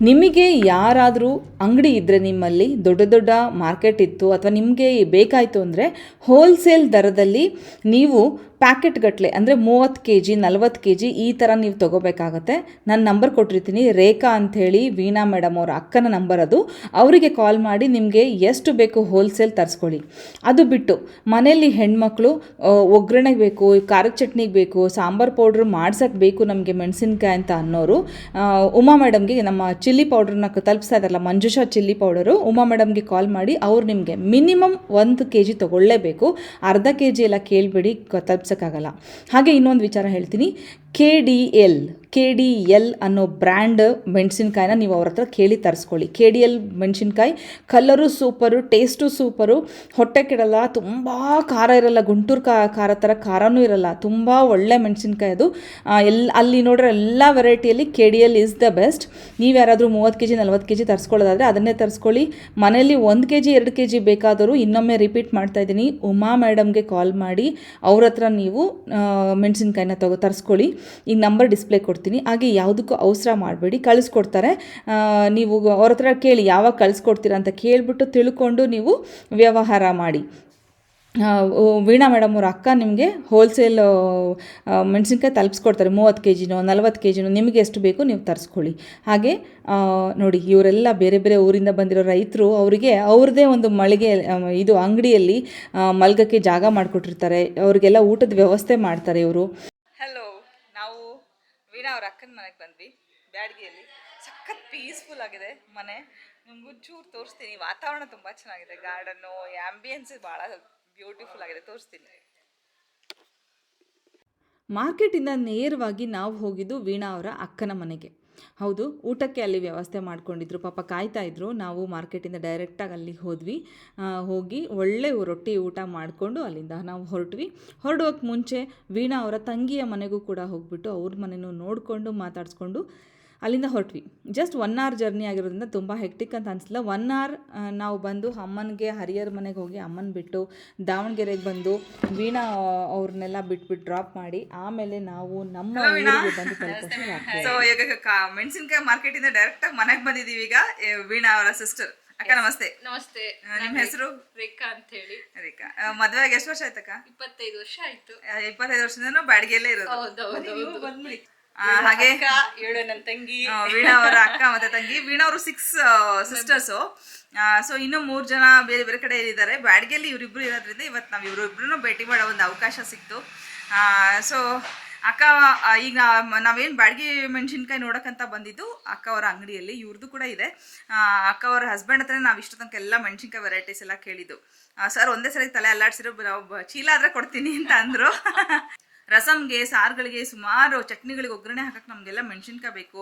ನಿಮಗೆ ಯಾರಾದರೂ ಅಂಗಡಿ ಇದ್ದರೆ ನಿಮ್ಮಲ್ಲಿ ದೊಡ್ಡ ದೊಡ್ಡ ಮಾರ್ಕೆಟ್ ಇತ್ತು ಅಥವಾ ನಿಮಗೆ ಬೇಕಾಯಿತು ಅಂದರೆ ಹೋಲ್ಸೇಲ್ ದರದಲ್ಲಿ ನೀವು ಪ್ಯಾಕೆಟ್ ಗಟ್ಟಲೆ ಅಂದರೆ ಮೂವತ್ತು ಕೆ ಜಿ ನಲ್ವತ್ತು ಕೆ ಜಿ ಈ ಥರ ನೀವು ತೊಗೋಬೇಕಾಗತ್ತೆ. ನನ್ನ ನಂಬರ್ ಕೊಟ್ಟಿರ್ತೀನಿ, ರೇಖಾ ಅಂಥೇಳಿ ವೀಣಾ ಮೇಡಮ್ ಅವರ ಅಕ್ಕನ ನಂಬರ್ ಅದು. ಅವರಿಗೆ ಕಾಲ್ ಮಾಡಿ ನಿಮಗೆ ಎಷ್ಟು ಬೇಕು ಹೋಲ್ಸೇಲ್ ತರಿಸ್ಕೊಳ್ಳಿ. ಅದು ಬಿಟ್ಟು, ಮನೆಯಲ್ಲಿ ಹೆಣ್ಮಕ್ಳು ಒಗ್ಗರಣೆಗೆ ಬೇಕು, ಖಾರದ ಚಟ್ನಿಗೆ ಬೇಕು, ಸಾಂಬಾರು ಪೌಡ್ರ್ ಮಾಡ್ಸೋಕ್ಕೆ ಬೇಕು ನಮಗೆ ಮೆಣಸಿನ್ಕಾಯಿ ಅಂತ ಅನ್ನೋರು. ಉಮಾ ಮೇಡಮ್ಗೆ ನಮ್ಮ ಚಿಲ್ಲಿ ಪೌಡ್ರನ್ನ ತಲುಪಿಸ್ತಾ ಇದ್ದಾರಲ್ಲ, ಮಂಜುಷಾ ಚಿಲ್ಲಿ ಪೌಡರು, ಉಮಾ ಮೇಡಮ್ಗೆ ಕಾಲ್ ಮಾಡಿ ಅವ್ರು ನಿಮಗೆ ಮಿನಿಮಮ್ ಒಂದು ಕೆ ಜಿ ತೊಗೊಳ್ಳೇಬೇಕು. ಅರ್ಧ ಕೆ ಜಿ ಎಲ್ಲ ಕೇಳಿಬಿಡಿ ತಲುಪ್ಸೋಕ್ಕಾಗಲ್ಲ ಹಾಗೆ ಇನ್ನೊಂದು ವಿಚಾರ ಹೇಳ್ತೀನಿ. K D L K D L ಅನ್ನೋ ಬ್ರ್ಯಾಂಡ್ ಮೆಣಸಿನ್ಕಾಯಿನ ನೀವು ಅವ್ರ ಹತ್ರ ಕೇಳಿ ತರಿಸ್ಕೊಳ್ಳಿ. ಕೆ ಡಿ ಎಲ್ ಮೆಣಸಿನ್ಕಾಯಿ ಕಲರು ಸೂಪರು, ಟೇಸ್ಟು ಸೂಪರು, ಹೊಟ್ಟೆ ಕೆಡಲ್ಲ, ತುಂಬ ಖಾರ ಇರಲ್ಲ, ಗುಂಟೂರು ಕಾ, ಖಾರ ಥರ ಖಾರನೂ ಇರಲ್ಲ, ತುಂಬ ಒಳ್ಳೆ ಮೆಣಸಿನ್ಕಾಯಿ ಅದು. ಎಲ್, ಅಲ್ಲಿ ನೋಡ್ರೆ ಎಲ್ಲ ವೆರೈಟಿಯಲ್ಲಿ K D L is the best ನೀವು ಯಾರಾದರೂ ಮೂವತ್ತು ಕೆ ಜಿ ನಲ್ವತ್ತು ಕೆ ಜಿ ತರಿಸ್ಕೊಳ್ಳೋದಾದರೆ ಅದನ್ನೇ ತರಿಸ್ಕೊಳ್ಳಿ. ಮನೇಲಿ ಒಂದು ಕೆ ಜಿ ಎರಡು ಕೆ ಜಿ ಬೇಕಾದರೂ ಇನ್ನೊಮ್ಮೆ ರಿಪೀಟ್ ಮಾಡ್ತಾ ಇದ್ದೀನಿ. ಉಮಾ ಮೇಡಮ್ಗೆ ಕಾಲ್ ಮಾಡಿ ಅವ್ರ ಹತ್ರ ನೀವು ಮೆಣಸಿನ್ಕಾಯಿನ ತಗೋ, ತರಿಸ್ಕೊಳ್ಳಿ. ಈಗ ನಂಬರ್ ಡಿಸ್ಪ್ಲೇ ಕೊಡ್ತೀನಿ. ಹಾಗೆ ಯಾವುದಕ್ಕೂ ಅವಸರ ಮಾಡಬೇಡಿ. ಕಳಿಸ್ಕೊಡ್ತಾರೆ. ನೀವು ಅವ್ರ ಹತ್ರ ಕೇಳಿ, ಯಾವಾಗ ಕಳಿಸ್ಕೊಡ್ತೀರಾ ಅಂತ ಕೇಳಿಬಿಟ್ಟು ತಿಳ್ಕೊಂಡು ನೀವು ವ್ಯವಹಾರ ಮಾಡಿ. ವೀಣಾ ಮೇಡಮ್ ಅವ್ರ ಅಕ್ಕ ನಿಮಗೆ ಹೋಲ್ಸೇಲ್ ಮೆಣಸಿನ್ಕಾಯಿ ತಲುಪಿಸ್ಕೊಡ್ತಾರೆ. ಮೂವತ್ತು ಕೆ ಜಿನೋ ನಲ್ವತ್ತು ಕೆ ಜಿನೋ ನಿಮಗೆ ಎಷ್ಟು ಬೇಕು ನೀವು ತರಿಸ್ಕೊಳ್ಳಿ. ಹಾಗೆ ನೋಡಿ, ಇವರೆಲ್ಲ ಬೇರೆ ಬೇರೆ ಊರಿಂದ ಬಂದಿರೋ ರೈತರು, ಅವರಿಗೆ ಅವ್ರದ್ದೇ ಒಂದು ಮಳಿಗೆ ಇದು ಅಂಗಡಿಯಲ್ಲಿ ಮಲ್ಗಕ್ಕೆ ಜಾಗ ಮಾಡಿಕೊಟ್ಟಿರ್ತಾರೆ. ಅವರಿಗೆಲ್ಲ ಊಟದ ವ್ಯವಸ್ಥೆ ಮಾಡ್ತಾರೆ ಇವರು. ವೀಣಾ ಅವ್ರ ಅಕ್ಕನ ಮನೆಗೆ ಬಂದ್ವಿ, ಬ್ಯಾಡಗಿಯಲ್ಲಿ. ಸಖತ್ ಪೀಸ್ಫುಲ್ ಆಗಿದೆ ಮನೆ. ಮುಂಚೂರು ಚೂರು ತೋರಿಸ್ತೀನಿ, ವಾತಾವರಣ ತುಂಬ ಚೆನ್ನಾಗಿದೆ. ಗಾರ್ಡನ್ನು ಆ್ಯಂಬಿಯನ್ಸ್ ಭಾಳ ಬ್ಯೂಟಿಫುಲ್ ಆಗಿದೆ. ತೋರಿಸ್ತೀನಿ. ಮಾರ್ಕೆಟಿಂದ ನೇರವಾಗಿ ನಾವು ಹೋಗಿದ್ದು ವೀಣಾ ಅವರ ಅಕ್ಕನ ಮನೆಗೆ. ಹೌದು, ಊಟಕ್ಕೆ ಅಲ್ಲಿ ವ್ಯವಸ್ಥೆ ಮಾಡ್ಕೊಂಡಿದ್ರು. ಪಾಪ ಕಾಯ್ತಾ ಇದ್ರು. ನಾವು ಮಾರ್ಕೆಟಿಂದ ಡೈರೆಕ್ಟಾಗಿ ಅಲ್ಲಿಗೆ ಹೋದ್ವಿ. ಹೋಗಿ ಒಳ್ಳೆ ರೊಟ್ಟಿ ಊಟ ಮಾಡಿಕೊಂಡು ಅಲ್ಲಿಂದ ನಾವು ಹೊರಟ್ವಿ. ಹೊರಡೋಕ್ಕೆ ಮುಂಚೆ ವೀಣಾ ಅವರ ತಂಗಿಯ ಮನೆಗೂ ಕೂಡ ಹೋಗ್ಬಿಟ್ಟು ಅವ್ರ ಮನೆಯೂ ನೋಡಿಕೊಂಡು ಮಾತಾಡಿಸ್ಕೊಂಡು ಅಲ್ಲಿಂದ ಹೊರಟ್ವಿ. ಜಸ್ಟ್ ಒನ್ ಅವರ್ ಜರ್ನಿ ಆಗಿರೋದ್ರಿಂದ ತುಂಬ ಹೆಕ್ಟಿಕ್ ಅಂತ ಅನಿಸಲ್ಲ. ಒನ್ ಅವರ್ ನಾವು ಬಂದು ಅಮ್ಮನಿಗೆ ಹರಿಯರ್ ಮನೆಗೆ ಹೋಗಿ ಅಮ್ಮನ ಬಿಟ್ಟು ದಾವಣಗೆರೆಗೆ ಬಂದು ವೀಣಾ ಅವ್ರನ್ನೆಲ್ಲ ಬಿಟ್ಬಿಟ್ಟು ಡ್ರಾಪ್ ಮಾಡಿ ಆಮೇಲೆ ನಾವು ನಮ್ಮ ಊರಿಗೆ ಬಂದು ಸೊ ಈಗ ಕಾ- ಮೆಣಸಿನ್ಕಾಯಿ ಮಾರ್ಕೆಟಿಂದ ಡೈರೆಕ್ಟಾಗಿ ಮನೆಗೆ ಬಂದಿದ್ದೀವಿ ಈಗ ವೀಣಾ ಅವರ ಸಿಸ್ಟರ್ ಅಕ್ಕ ನಮಸ್ತೆ. ನಮಸ್ತೆ. ನಿಮ್ಮ ಹೆಸರು? ರೇಖಾ ಅಂತ ಹೇಳಿ ರೇಖಾ. ಮದುವೆ ಆಗಿ ಎಷ್ಟು ವರ್ಷ ಆಯ್ತಕ್ಕ? ಇಪ್ಪತ್ತೈದು ವರ್ಷ ಆಯ್ತು. ಇಪ್ಪತ್ತೈದು ವರ್ಷದಿಂದ ಬಾಡಿಗೆಯಲ್ಲೇ ಇರೋದು. ಹಾಗೆ ಇವಳು ನನ್ನ ತಂಗಿ. ಆ, ವೀಣಾ ಅವರ ಅಕ್ಕ ಮತ್ತೆ ತಂಗಿ. ವೀಣಾ ಅವರು ಸಿಕ್ಸ್ ಸಿಸ್ಟರ್ಸ್ ಸೊ ಇನ್ನು ಮೂರು ಜನ ಬೇರೆ ಬೇರೆ ಕಡೆ ಇದ್ದಾರೆ. ಬ್ಯಾಡ್ಗೆಲ್ಲಿ ಇವರಿಬ್ರು ಇರೋದ್ರಿಂದ ಇವತ್ತು ನಾವು ಇವರಿಬ್ರು ಭೇಟಿ ಮಾಡೋ ಒಂದು ಅವಕಾಶ ಸಿಕ್ತು. ಸೊ ಅಕ್ಕ ಆ, ಈಗ ನಾವೇನು ಬಾಡಿಗೆ ಮೆಣಸಿನ್ಕಾಯಿ ನೋಡೋಕ್ಕಂತ ಬಂದಿದ್ದು ಅಕ್ಕ ಅವರ ಅಂಗಡಿಯಲ್ಲಿ. ಇವ್ರದ್ದು ಕೂಡ ಇದೆ. ಆ, ಅಕ್ಕ ಅವರ ಹಸ್ಬೆಂಡ್ ಹತ್ರ ನಾವು ಇಷ್ಟು ತನಕ ಎಲ್ಲ ಮೆಣಸಿನ್ಕಾಯಿ ವೆರೈಟೀಸ್ ಎಲ್ಲ ಕೇಳಿದ್ದು. ಸರ್ ಒಂದೇ ಸರಿ ತಲೆ ಅಲ್ಲಾಡ್ಸಿರೋ ನಾವು ಚೀಲ ಆದ್ರೆ ಕೊಡ್ತೀನಿ ಅಂತ ಅಂದರು. ರಸಮ್ಗೆ ಸಾರುಗಳಿಗೆ ಸುಮಾರು ಚಟ್ನಿಗಳಿಗೆ ಒಗ್ಗರಣೆ ಹಾಕಕ್ಕೆ ನಮಗೆಲ್ಲ ಮೆಣಸಿನ್ಕಾಯಿ ಬೇಕು.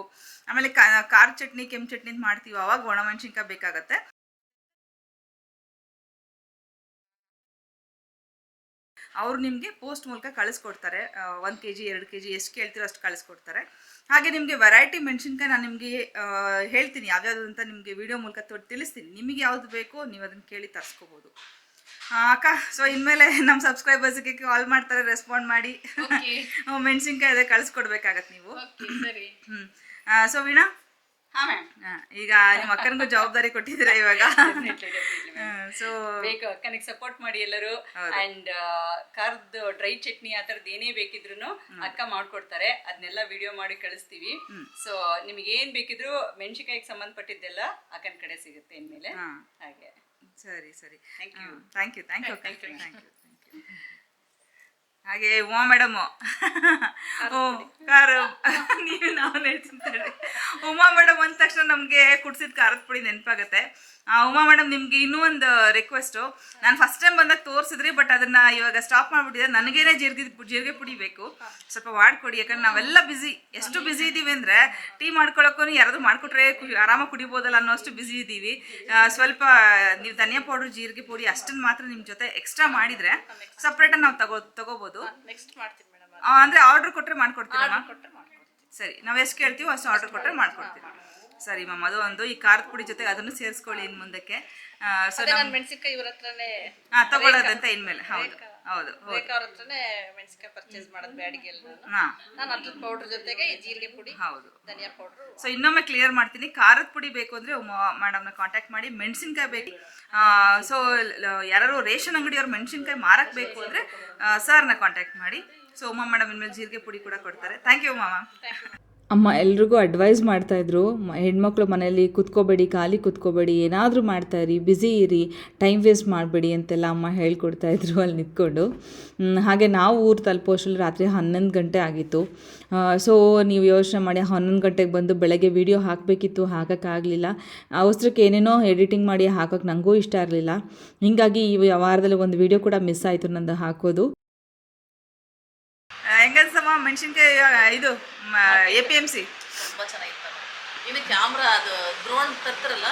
ಆಮೇಲೆ ಖಾರ ಚಟ್ನಿ, ಕೆಂಪು ಚಟ್ನಿ ಮಾಡ್ತೀವಿ, ಅವಾಗ ಒಣ ಮೆಣಸಿನ್ಕಾಯಿ ಬೇಕಾಗತ್ತೆ. ಅವ್ರು ನಿಮಗೆ ಪೋಸ್ಟ್ ಮೂಲಕ ಕಳಿಸ್ಕೊಡ್ತಾರೆ. ಒಂದು ಕೆ ಜಿ ಎರಡು ಕೆ ಜಿ ಎಷ್ಟು ಕೇಳ್ತೀರೋ ಅಷ್ಟು ಕಳಿಸ್ಕೊಡ್ತಾರೆ. ಹಾಗೆ ನಿಮಗೆ ವೆರೈಟಿ ಮೆಣಸಿನ್ಕಾಯಿ ನಾನು ನಿಮಗೆ ಹೇಳ್ತೀನಿ. ಯಾವ್ಯಾವುದು ಅಂತ ನಿಮಗೆ ವಿಡಿಯೋ ಮೂಲಕ ತಿಳಿಸ್ತೀನಿ. ನಿಮಗೆ ಯಾವುದು ಬೇಕೋ ನೀವು ಅದನ್ನು ಕೇಳಿ ತರಿಸ್ಕೋಬೋದು. ಅಕ್ಕ ಸೊ ಇನ್ಮೇಲೆ ನಮ್ಮ ಸಬ್ಸ್ಕ್ರೈಬರ್ಸ್ಗೆ ಕಾಲ್ ಮಾಡ್ತಾರೆ ರೆಸ್ಪಾಂಡ್ ಮಾಡಿ. ಮೆಣಸಿನ್ಕಾಯಿ ಅದೇ ಕಳಿಸ್ಕೊಡ್ಬೇಕಾಗತ್ತೆ ನೀವು. ಓಕೆ ಸರಿ. ಹ್ಞೂ ಸೊ ವೀಣಾ? ಹಾ ಮ್ಯಾಮ್ ಈಗ ನಿಮ್ಮ ಅಕ್ಕನಿಗೂ ಜವಾಬ್ದಾರಿ ಕೊಟ್ಟಿದ್ದೀರಾ ಇವಾಗ? ಸೊ ಬೇಕು ಅಕ್ಕನಿಗೆ ಸಪೋರ್ಟ್ ಮಾಡಿ ಎಲ್ಲರೂ. ಅಂಡ್ ಕರ್ದ್ ಡ್ರೈ ಚಟ್ನಿ ಆ ಥರದ್ದು ಏನೇ ಬೇಕಿದ್ರು ಅಕ್ಕ ಮಾಡ್ಕೊಡ್ತಾರೆ. ಅದನ್ನೆಲ್ಲ ವಿಡಿಯೋ ಮಾಡಿ ಕಳಿಸ್ತೀವಿ. ಸೊ ನಿಮ್ಗೆ ಏನ್ ಬೇಕಿದ್ರು ಮೆಣಸಿಕಾಯಿಗೆ ಸಂಬಂಧಪಟ್ಟಿದ್ದೆಲ್ಲ ಅಕ್ಕನ ಕಡೆ ಸಿಗುತ್ತೆ ಇನ್ಮೇಲೆ. ಹಾಗೆ. ಸರಿ ಸರಿ. Thank you thank you thank you thank you thank you ಹಾಗೆ ಓ ಮೇಡಮ್. ಓ ಕಾರು. ನೀವು ನಾವು ಹೇಳ್ತೀನಿ ಉಮಾ ಮೇಡಮ್ ಅಂದ ತಕ್ಷಣ ನಮಗೆ ಕುಡ್ಸಿದ ಖಾರದ ಪುಡಿ ನೆನಪಾಗುತ್ತೆ. ಉಮಾ ಮೇಡಮ್ ನಿಮ್ಗೆ ಇನ್ನೂ ಒಂದು ರಿಕ್ವೆಸ್ಟು ನಾನು ಫಸ್ಟ್ ಟೈಮ್ ಬಂದಾಗ ತೋರಿಸಿದ್ರಿ ಬಟ್ ಅದನ್ನ ಇವಾಗ ಸ್ಟಾಪ್ ಮಾಡ್ಬಿಟ್ಟಿದೆ ನನಗೇನೆ ಜೀರಿಗೆ ಜೀರಿಗೆ ಪುಡಿ ಬೇಕು. ಸ್ವಲ್ಪ ಮಾಡ್ಕೊಡಿ ಯಾಕಂದ್ರೆ ನಾವೆಲ್ಲ ಬಿಸಿ ಎಷ್ಟು ಬಿಸಿ ಇದ್ದೀವಿ ಅಂದರೆ ಟೀ ಮಾಡ್ಕೊಳ್ಳೋಕ್ಕೂ ಯಾರಾದ್ರೂ ಮಾಡಿಕೊಟ್ರೆ ಆರಾಮಾಗಿ ಕುಡಿಬೋದಲ್ಲ ಅನ್ನೋಷ್ಟು ಬಿಸಿ ಇದ್ದೀವಿ ಸ್ವಲ್ಪ ನೀವು ಧನಿಯಾ ಪೌಡ್ರ್ ಜೀರಿಗೆ ಪುಡಿ ಅಷ್ಟನ್ನು ಮಾತ್ರ ನಿಮ್ಮ ಜೊತೆ ಎಕ್ಸ್ಟ್ರಾ ಮಾಡಿದರೆ ಸಪ್ರೇಟಾಗಿ ನಾವು ತಗೋ ತಗೋಬೋದು. ಅಂದ್ರೆ ಆರ್ಡರ್ ಕೊಟ್ಟರೆ ಮಾಡ್ಕೊಡ್ತೀರಮ್ಮ? ಸರಿ ನಾವು ಎಷ್ಟು ಕೇಳ್ತೀವೋ ಅಷ್ಟು ಆರ್ಡರ್ ಕೊಟ್ಟರೆ ಮಾಡ್ಕೊಡ್ತೀವಿ. ಸರಿ ಮ್ಯಾಮ್ ಅದು ಒಂದು ಈ ಖಾರದ ಪುಡಿ ಜೊತೆ ಅದನ್ನು ಸೇರಿಸ್ಕೊಳ್ಳಿ ಇನ್ನು ಮುಂದಕ್ಕೆ. ಸೊ ನಾನು ಮೆಣಸಿನ್ಕಾಯಿ ಇವ್ರ ಹತ್ರನೇ ಹಾಂ ತಗೊಳ್ಳೋದಂತ ಇನ್ಮೇಲೆ ಹೌದು ಹೌದು ರೇಖಾ ಅವ್ರ ಹತ್ರನೇ ಮೆಣಸಿನ್ಕಾಯಿ ಪರ್ಚೇಸ್ ಮಾಡೋದು ಬ್ಯಾಡಿಗೆ ನಾನು. ಹಾಂ. ನಾನು ಅದ್ರ ಪೌಡರ್ ಜೊತೆಗೆ ಈ ಜೀರಿಗೆ ಪುಡಿ ಹೌದು. ಧನಿಯಾ ಪೌಡ್ರು ಸೊ ಇನ್ನೊಮ್ಮೆ ಕ್ಲಿಯರ್ ಮಾಡ್ತೀನಿ. ಖಾರದ ಪುಡಿ ಬೇಕು ಅಂದ್ರೆ ಮೇಡಮ್ನ ಕಾಂಟ್ಯಾಕ್ಟ್ ಮಾಡಿ. ಮೆಣಸಿನ್ಕಾಯಿ ಬೇಕು. ಸೊ ಯಾರು ರೇಷನ್ ಅಂಗಡಿಯವ್ರು ಮೆಣಸಿನ್ಕಾಯಿ ಮಾರಕ್ ಬೇಕು ಅಂದ್ರೆ ಸರ್ನ ಕಾಂಟ್ಯಾಕ್ಟ್ ಮಾಡಿ. ಸೊ ಉಮಾ ಮೇಡಮ್ ಇನ್ಮೇಲೆ ಜೀರಿಗೆ ಪುಡಿ ಕೂಡ ಕೊಡ್ತಾರೆ. ಥ್ಯಾಂಕ್ ಯು ಉಮಾ ಮ್ಯಾಮ್ ಅಮ್ಮ ಎಲ್ರಿಗೂ ಅಡ್ವೈಸ್ ಮಾಡ್ತಾಯಿದ್ರು ಹೆಣ್ಮಕ್ಳು ಮನೇಲಿ ಕುತ್ಕೋಬೇಡಿ, ಖಾಲಿ ಕುತ್ಕೋಬೇಡಿ, ಏನಾದರೂ ಮಾಡ್ತಾಯಿರಿ ಬ್ಯುಸಿ ಇರಿ ಟೈಮ್ ವೇಸ್ಟ್ ಮಾಡಬೇಡಿ ಅಂತೆಲ್ಲ ಅಮ್ಮ ಹೇಳ್ಕೊಡ್ತಾಯಿದ್ರು ಅಲ್ಲಿ ನಿಂತ್ಕೊಂಡು. ಹಾಗೆ ನಾವು ಊರು ತಲುಪೋಷ್ಟರಲ್ಲಿ ರಾತ್ರಿ ಹನ್ನೊಂದು ಗಂಟೆ ಆಗಿತ್ತು. ಸೊ ನೀವು ಯೋಚನೆ ಮಾಡಿ ಹನ್ನೊಂದು ಗಂಟೆಗೆ ಬಂದು ಬೆಳಗ್ಗೆ ವೀಡಿಯೋ ಹಾಕಬೇಕಿತ್ತು, ಹಾಕೋಕ್ಕಾಗಲಿಲ್ಲ. ಅವಸರಕ್ಕೆ ಏನೇನೋ ಎಡಿಟಿಂಗ್ ಮಾಡಿ ಹಾಕೋಕ್ಕೆ ನನಗೂ ಇಷ್ಟ ಇರಲಿಲ್ಲ. ಹೀಗಾಗಿ ಈ ವಾರದಲ್ಲಿ ಒಂದು ವಿಡಿಯೋ ಕೂಡ ಮಿಸ್ ಆಯಿತು ನಂದು ಹಾಕೋದು. ಹೆಂಗನ್ಸಮ್ಮ? ಮೆಣಸಿನ್ಕಾಯಿ ಇದು. ಎ ಪಿ ಎಂ ಸಿ ತುಂಬಾ ಚೆನ್ನಾಗಿತ್ತು ಇನ್ನು ಕ್ಯಾಮ್ರಾ ಅದು ಡ್ರೋನ್ ತರ್ತಾರಲ್ಲ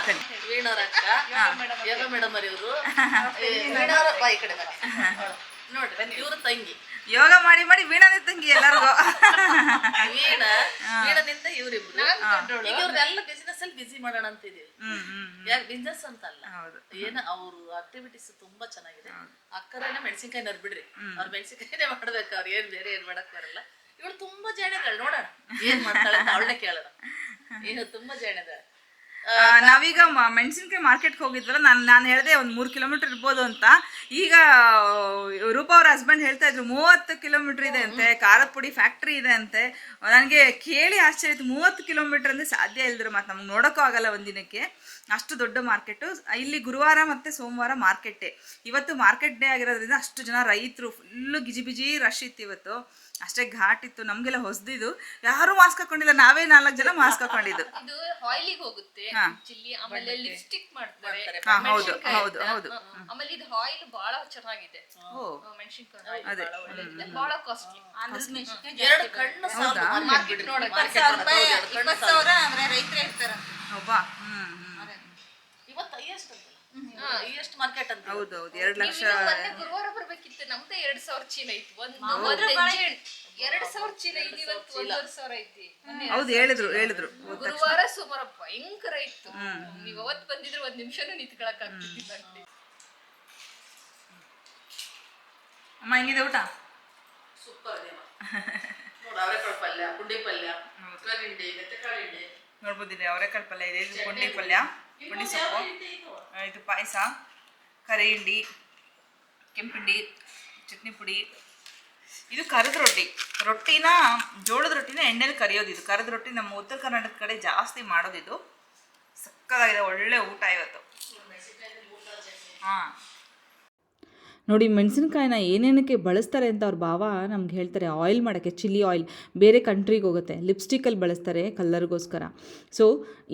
ವೀಣವ್ರ ಅಕ್ಕ ಯೋಗ ಮೇಡಮ್ ಅವರು ಇವರು ವೀಣವ್ರ ಬಾ ಈ ಕಡೆ ಬನ್ನಿ. ನೋಡ್ರಿ ಇವ್ರ ತಂಗಿ. ಯೋಗ ಮಾಡಿ ಮಾಡಿ ವೀಣಾನೇ ತಂಗಿ ಎಲ್ಲರಿಗೂ. ವೀಣ ವೀಣನಿಂದ ಇವರಿಬ್ರು. ಈಗ ಇವ್ರನ್ನೆಲ್ಲ ಬಿಸಿನೆಸ್ ಅಲ್ಲಿ ಬಿಸಿ ಮಾಡೋಣ ಅಂತ ಇದೀವಿ ಯಾಕೆ ಬಿಸ್ನೆಸ್ ಅಂತ ಅಲ್ಲ ಹೌದು. ಏನ ಅವ್ರ ಆಕ್ಟಿವಿಟೀಸ್ ತುಂಬಾ ಚೆನ್ನಾಗಿದೆ. ಅಕ್ಕರೇನ ಮೆಣಸಿನ್ಕಾಯಿ ನರ್ಬಿಡ್ರಿ ಅವ್ರ ಮೆಣಸಿನ್ಕಾಯಿನೇ ಮಾಡ್ಬೇಕು ಅವ್ರು ಏನ್ ಬೇರೆ ಏನ್ ಮಾಡಕ್ ಬರಲ್ಲ. ಇವಳು ತುಂಬಾ ಜಾಣಿದಾಳೆ ನೋಡೋಣ. ಏನ್ ತುಂಬಾ ಜಾಣದ ನಾವೀಗ ಮೆಣಸಿನ್ಕಾಯಿ ಮಾರ್ಕೆಟ್ಗೆ ಹೋಗಿದ್ವಲ್ಲ, ನಾನು ನಾನು ಹೇಳಿದೆ ಒಂದು ಮೂರು ಕಿಲೋಮೀಟರ್ ಇರ್ಬೋದು ಅಂತ. ಈಗ ರೂಪ ಅವ್ರ ಹಸ್ಬೆಂಡ್ ಹೇಳ್ತಾ ಇದ್ರು, ಮೂವತ್ತು ಕಿಲೋಮೀಟರ್ ಇದೆ ಅಂತೆ, ಖಾರದ ಪುಡಿ ಫ್ಯಾಕ್ಟ್ರಿ ಇದೆ ಅಂತೆ. ನನಗೆ ಕೇಳಿ ಆಶ್ಚರ್ಯ ಇತ್ತು ಮೂವತ್ತು ಕಿಲೋಮೀಟರ್ ಅಂದ್ರೆ ಸಾಧ್ಯ ಇಲ್ದ್ರೆ ಮತ್ತು ನಮ್ಗೆ ನೋಡೋಕ್ಕೂ ಆಗಲ್ಲ ಒಂದಿನಕ್ಕೆ ಅಷ್ಟು ದೊಡ್ಡ ಮಾರ್ಕೆಟು ಇಲ್ಲಿ ಗುರುವಾರ ಮತ್ತು ಸೋಮವಾರ ಮಾರ್ಕೆಟ್ಟೇ ಇವತ್ತು ಮಾರ್ಕೆಟ್ ಡೇ ಆಗಿರೋದ್ರಿಂದ ಅಷ್ಟು ಜನ ರೈತರು ಫುಲ್ಲು ಗಿಜಿ ಬಿಜಿ ರಶ್ ಇತ್ತು ಇವತ್ತು. ಅಷ್ಟೇ ಘಾಟ್ ಇತ್ತು ನಮಗೆಲ್ಲ ಹೊಸದಿದು. ಯಾರು ಮಾಸ್ಕ್ ಹಾಕೊಂಡಿಲ್ಲ ನಾವೇ ನಾಲ್ಕು ಜನ ಮಾಸ್ಕ್ ಹಾಕೊಂಡಿದ್ದು. ಇದು ಆಯಿಲಿಗೆ ಹೋಗುತ್ತೆ. ಹಾ. ಚಿಲ್ಲಿ ಆಮೇಲೆ ಲಿಪ್ಸ್ಟಿಕ್ ಮಾಡ್ತಾರೆ. ಹಾ, ಹೌದು, ಹೌದು, ಹೌದು. ಆಮೇಲೆ ಇದು ಆಯಿಲ್ ಬಹಳ ಚೆನ್ನಾಗಿದೆ. ಓ. ಮೆಣಸಿನಕಾಯಿ ಅದೇ. ಬಹಳ ಒಳ್ಳೆದಿದೆ. ಬಹಳ ಕಾಸ್ಟ್ಲಿ ಎರಡು ಕಣ್ಣು ಸಾಲದು ಮಾರ್ಕೆಟ್ ನೋಡಕ್ಕೆ ಕಣ್ಣು ಸಾಲದು. ಒಬ್ಬಾ ಹ್ಮ್ ಹ್ಮ್. ಇವತ್ತು ಹೈಯೆಸ್ಟ್ ಅಂತಲ್ಲ ಹೈಯೆಸ್ಟ್ ಮಾರ್ಕೆಟ್ ಅಂತ ಹೌದು ಹೌದು ಎರಡು ಲಕ್ಷ ಮೊನ್ನೆ ಗುರುವಾರ ಬರ್ಬೇಕಿತ್ತು ನಮ್ದೇ ಎರಡ್ ಸಾವಿರ ಚೀಲ ಇತ್ತು. ಒಂದು ಎರಡ್ ಸಾವಿರ ಚೀಲ ಇದು ಇವತ್ತು ಒಂದೂವರೆ ಸಾವಿರ ಐತಿ. ಹೌದು ಹೇಳಿದ್ರು ಹೇಳಿದ್ರು. ಗುರುವಾರ ಸುಮಾರ ಭಯಂಕರ ಇತ್ತು. ನೀವ್ ಅವತ್ ಬಂದಿದ್ರೆ ಒಂದ್ ನಿಮಿಷನೂ ನಿಂತ್ಕೊಳಕ್ ಆಗ್ತಿದ್ದಿಲ್ಲ. ಅಮ್ಮ ಹೆಂಗಿದೆ ಊಟ? ಸೂಪರ್ ಇದೆ ನೋಡು ಅವರೆಕಾಳು ಪಲ್ಯ ಪುಂಡಿ ಪಲ್ಯ ಕರಿಂಡಿ ಮತ್ತೆ ಹಿಂಡಿ ನೋಡ್ಬೋದಿಲ್ಲ ಅವರೆಕಾಳು ಪಲ್ಯ ಇದೆ ಇದು ಪುಂಡಿ ಪಲ್ಯ. ಪುಂಡಿ ಸೊಪ್ಪು. ಇದು ಪಾಯಸ ಕರಿ ಹಿಂಡಿ ಕೆಂಪಿಂಡಿ ಚಟ್ನಿ ಪುಡಿ. ಇದು ಕರದ ರೊಟ್ಟಿ. ರೊಟ್ಟಿನ ಜೋಳದ ರೊಟ್ಟಿನ ಎಣ್ಣೆಲಿ ಕರಿಯೋದು ಇದು. ಕರದ ರೊಟ್ಟಿ ನಮ್ಮ ಉತ್ತರ ಕರ್ನಾಟಕದ ಕಡೆ ಜಾಸ್ತಿ ಮಾಡೋದಿದು ಸಕ್ಕದಾಗಿದೆ ಒಳ್ಳೆ ಊಟ ಇವತ್ತು. ಹಾಂ. ನೋಡಿ, ಮೆಣಸಿನಕಾಯಿನ ಏನೇನಕ್ಕೆ ಬಳಸ್ತಾರೆ ಅಂತ ಅವ್ರ ಭಾವ ನಮ್ಗೆ ಹೇಳ್ತಾರೆ ಆಯಿಲ್ ಮಾಡೋಕ್ಕೆ ಚಿಲ್ಲಿ ಆಯಿಲ್ ಬೇರೆ ಕಂಟ್ರಿಗೆ ಹೋಗುತ್ತೆ ಲಿಪ್ಸ್ಟಿಕಲ್ಲಿ ಬಳಸ್ತಾರೆ ಕಲ್ಲರ್ಗೋಸ್ಕರ. ಸೊ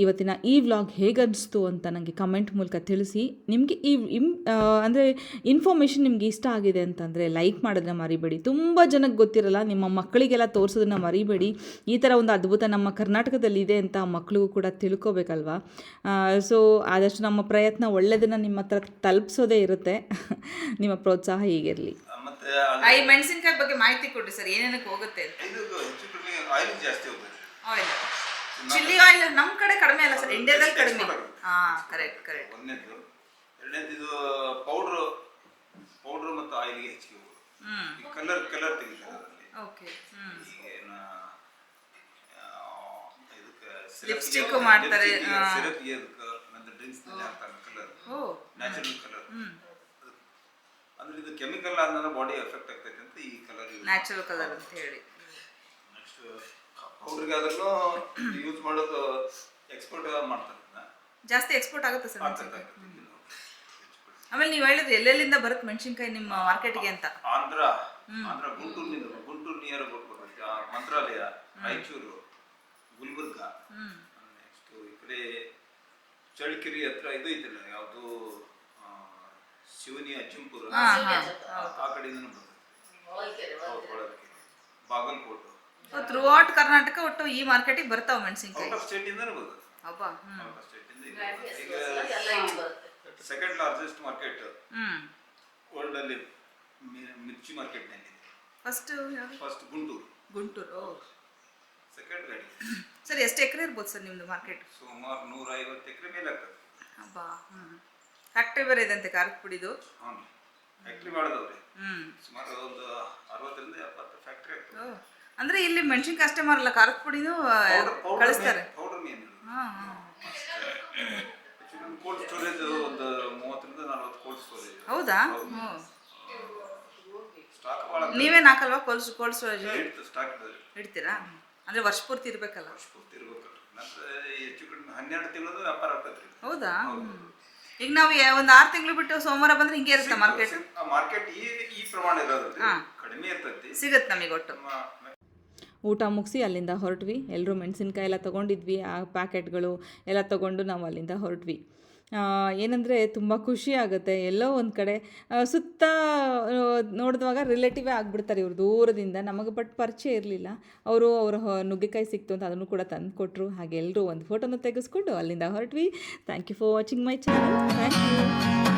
ಇವತ್ತಿನ ಈ ವ್ಲಾಗ್ ಹೇಗನ್ನಿಸ್ತು ಅಂತ ನನಗೆ ಕಮೆಂಟ್ ಮೂಲಕ ತಿಳಿಸಿ. ನಿಮಗೆ ಈ ಇಮ್ ಅಂದರೆ ಇನ್ಫಾರ್ಮೇಷನ್ ನಿಮ್ಗೆ ಇಷ್ಟ ಆಗಿದೆ ಅಂತಂದರೆ ಲೈಕ್ ಮಾಡೋದನ್ನ ಮರಿಬೇಡಿ. ತುಂಬ ಜನಕ್ಕೆ ಗೊತ್ತಿರಲ್ಲ, ನಿಮ್ಮ ಮಕ್ಕಳಿಗೆಲ್ಲ ತೋರಿಸೋದನ್ನ ಮರಿಬೇಡಿ. ಈ ಥರ ಒಂದು ಅದ್ಭುತ ನಮ್ಮ ಕರ್ನಾಟಕದಲ್ಲಿ ಇದೆ ಅಂತ ಮಕ್ಕಳಿಗೂ ಕೂಡ ತಿಳ್ಕೊಬೇಕಲ್ವಾ? ಸೊ ಆದಷ್ಟು ನಮ್ಮ ಪ್ರಯತ್ನ ಒಳ್ಳೆಯದನ್ನು ನಿಮ್ಮ ಹತ್ರ ತಲುಪಿಸೋದೇ ಇರುತ್ತೆ. ನಿಮ್ಮ ಪ್ರೋತ್ಸಾಹ ಹೀಗಿರಲಿ. ಮೆಣಸಿನಕಾಯಿ ಈ ಮೆಣಸಿನ್ಕಾಯಿ ಬಗ್ಗೆ ಮಾಹಿತಿ ಕೊಡಿ ಸರ್ ಏನೇನಕ್ಕೆ ಹೋಗುತ್ತೆ ಇದು ಹೆಚ್ಚು ಕಡಿಮೆ ಆಯಿಲ್ ಜಾಸ್ತಿ ಹೋಗುತ್ತೆ. ಆಯಿಲ್ ಚಿಲ್ಲಿ ಆಯಿಲ್ ನಮ್ಮ ಕಡೆ ಕಡಿಮೆ ಅಲ್ಲ ಸರ್ ಇಂಡಿಯಾದಲ್ಲಿ ಕಡಿಮೆ. ಹಾ ಕರೆಕ್ಟ್ ಕರೆಕ್ಟ್ ಒಂದನೇದು. ಎರಡನೇದು ಇದು ಪೌಡ್ರು ಪೌಡ್ರು ಮತ್ತು ಆಯಿಲ್ಗೆ ಹೆಚ್ಚಿಗೆ ಹೋಗೋದು ಕಲರ್ ಕಲರ್ ತೆಗಿತಾರೆ ಅದರಲ್ಲಿ. Okay hmm. ಈಗ ಏನು ಇದಕ್ಕೆ Lipstick ಮಾಡ್ತಾರೆ. ಸಿರಪ್ ಇದಕ್ಕೆ ಮತ್ತು ಡ್ರಿಂಕ್ಸ್ನಲ್ಲಿ ಹಾಕ್ತಾರೆ ಕಲರ್ ಓ ನ್ಯಾಚುರಲ್ ಕಲರ್ ಹ್ಮ್. ಅಂದ್ರೆ ಇದು ಕೆಮಿಕಲ್ ಆದ್ಮೇಲೆ ಬಾಡಿ ಎಫೆಕ್ಟ್ ಆಗ್ತೈತೆ ಅಂತ ಈ ಕಲರ್ ನ್ಯಾಚುರಲ್ ಕಲರ್ ಅಂತ ಹೇಳಿ. ನೆಕ್ಸ್ಟ್ ಪೌಡ್ರಿಗೆ ಆದ್ರೂ ಯೂಸ್ ಮಾಡೋದು ಎಕ್ಸ್ಪೋರ್ಟ್ ಮಾಡ್ತಾರೆ. ಜಾಸ್ತಿ ಎಕ್ಸ್ಪೋರ್ಟ್ ಆಗುತ್ತೆ ಸರ್ ಆಮೇಲೆ ನೀವು ಹೇಳಿದ್ರಿ ಎಲ್ಲೆಲ್ಲಿಂದ ಬರುತ್ತೆ ಮೆಣಸಿನ್ಕಾಯಿ ನಿಮ್ಮ ಮಾರ್ಕೆಟ್ಗೆ ಅಂತ? ಆಂಧ್ರ ಆಂಧ್ರ ಗುಂಟೂರಿನಿಂದ ಗುಂಟೂರು ನಿಯರ್ ಬರ್ತದೆ ಆ, ಮಂತ್ರಾಲಯ ರಾಯಚೂರು ಗುಲ್ಬರ್ಗ. ನೆಕ್ಸ್ಟ್ ಈ ಕಡೆ ಚಳ್ಳಕೆರೆ ಹತ್ರ ಇದು ಐತಿಲ್ಲ ಯಾವುದು ಶಿವನಿ ಅಜ್ಜಂಪುರ ಆ ಕಡೆಯಿಂದ. Bagalkot. So throughout Karnataka ಒಟ್ಟು ಈ ಮಾರ್ಕೆಟಿಗೆ ಬರ್ತಾವ ಮೆಣಸಿನಕಾಯಿ. ಔಟ್ ಆಫ್ ಸ್ಟೇಟ್ ಇಂದ ಬರ್ತದೆ. ಅಬ್ಬ ಹ್ಮ್. ಔಟ್ ಆಫ್ ಸ್ಟೇಟ್ ಇಂದ ಈಗ second largest market hmm. World ಅಲ್ಲಿ ಮಿರ್ಚಿ ಮಾರ್ಕೆಟ್ನಲ್ಲಿ. First first Guntur. ಗುಂಟೂರು ಓ. ಸೆಕೆಂಡ್ ಗಾಡಿ. ಸರ್ ಎಷ್ಟು ಎಕರೆ ಇರ್ಬೋದು ಸರ್ ನಿಮ್ದು ಮಾರ್ಕೆಟ್ ಸುಮಾರು ನೂರ ಐವತ್ತು ಎಕರೆ ಮೇಲೆ ಆಗ್ತದೆ ಅಬ್ಬಾ ಹ್ಮ್. ಫ್ಯಾಕ್ಟ್ರಿ ಬೇರೆ ಇದೆ ಅಂತೆ ಖಾರದ ಪುಡಿದು ಫ್ಯಾಕ್ಟ್ರಿ ಮಾಡಿದವ್ರಿ. ಹ್ಮ್. ಸುಮಾರು ಒಂದು ಅರವತ್ತರಿಂದ ಎಪ್ಪತ್ತು ಫ್ಯಾಕ್ಟ್ರಿ. ಅಂದ್ರೆ ಇಲ್ಲಿ ಮೆಣಸಿನ್ಕಾಯಿ ಕಸ್ಟಮರ್ ಅಲ್ಲ ಖಾರದ ಪುಡಿನೂ ಕಳಿಸ್ತಾರೆ. ಪೌಡರ್ ಮೇನ್ ಹಾ ಹಾ. ಕೋಲ್ಡ್ ಸ್ಟೋರೇಜ್ ಒಂದು ಮೂವತ್ತರಿಂದ ನಲವತ್ತು ಕೋಲ್ಡ್ ಸ್ಟೋರೇಜ್ ಹೌದಾ? ಹ್ಮ್. ಸ್ಟಾಕ್ ಕೋಲ್ಸ್ ಕೋಲ್ಸ್ ಹಾಕಲ್ವಾ ಕೋಲ್ಡ್ ಕೋಲ್ಡ್ ಸ್ಟೋರೇಜ್ ಇಡ್ತದೆ ಸ್ಟಾಕ್ ಇಡ್ತೀರಾ? ಅಂದ್ರೆ ವರ್ಷ ಪೂರ್ತಿ ಇರ್ಬೇಕಲ್ಲ. ಪೂರ್ತಿ ಇರ್ಬೇಕಲ್ಲ. ನಂತರ ಹೆಚ್ಚು ಕಡಿಮೆ ಹನ್ನೆರಡು ತಿಂಗಳದು ವ್ಯಾಪಾರ ಹೌದಾ. ಈಗ ನಾವು ಒಂದು ಆರು ತಿಂಗಳು ಬಿಟ್ಟು ಸೋಮವಾರ ಬಂದ್ರೆ ಹಿಂಗೆ ಇರುತ್ತೆ ಮಾರ್ಕೆಟ್ ಮಾರ್ಕೆಟ್ ಈ ಈ ಪ್ರಮಾಣ ಕಡಿಮೆ ಇರ್ತೈತಿ. ಸಿಗುತ್ತೆ ನಮಗೆ ಒಟ್ಟು. ಊಟ ಮುಗಿಸಿ ಅಲ್ಲಿಂದ ಹೊರಟ್ವಿ. ಎಲ್ಲರೂ ಮೆಣಸಿನ್ಕಾಯಿ ಎಲ್ಲ ತೊಗೊಂಡಿದ್ವಿ. ಆ ಪ್ಯಾಕೆಟ್ಗಳು ಎಲ್ಲ ತೊಗೊಂಡು ನಾವು ಅಲ್ಲಿಂದ ಹೊರಟ್ವಿ. ಏನಂದರೆ ತುಂಬ ಖುಷಿ ಆಗುತ್ತೆ. ಎಲ್ಲೋ ಒಂದು ಕಡೆ ಸುತ್ತ ನೋಡಿದವಾಗ ರಿಲೇಟಿವೇ ಆಗಿಬಿಡ್ತಾರೆ ಇವರು ದೂರದಿಂದ. ನಮಗೆ ಬಟ್ ಪರಿಚಯ ಇರಲಿಲ್ಲ. ಅವರು ಅವರ ನುಗ್ಗೆಕಾಯಿ ಸಿಕ್ತು ಅಂತ ಅದನ್ನು ಕೂಡ ತಂದು ಕೊಟ್ಟರು ಹಾಗೆ ಎಲ್ಲರೂ ಒಂದು ಫೋಟೋನ ತೆಗೆಸ್ಕೊಂಡು ಅಲ್ಲಿಂದ ಹೊರಟ್ವಿ. Thank you for watching my channel thank you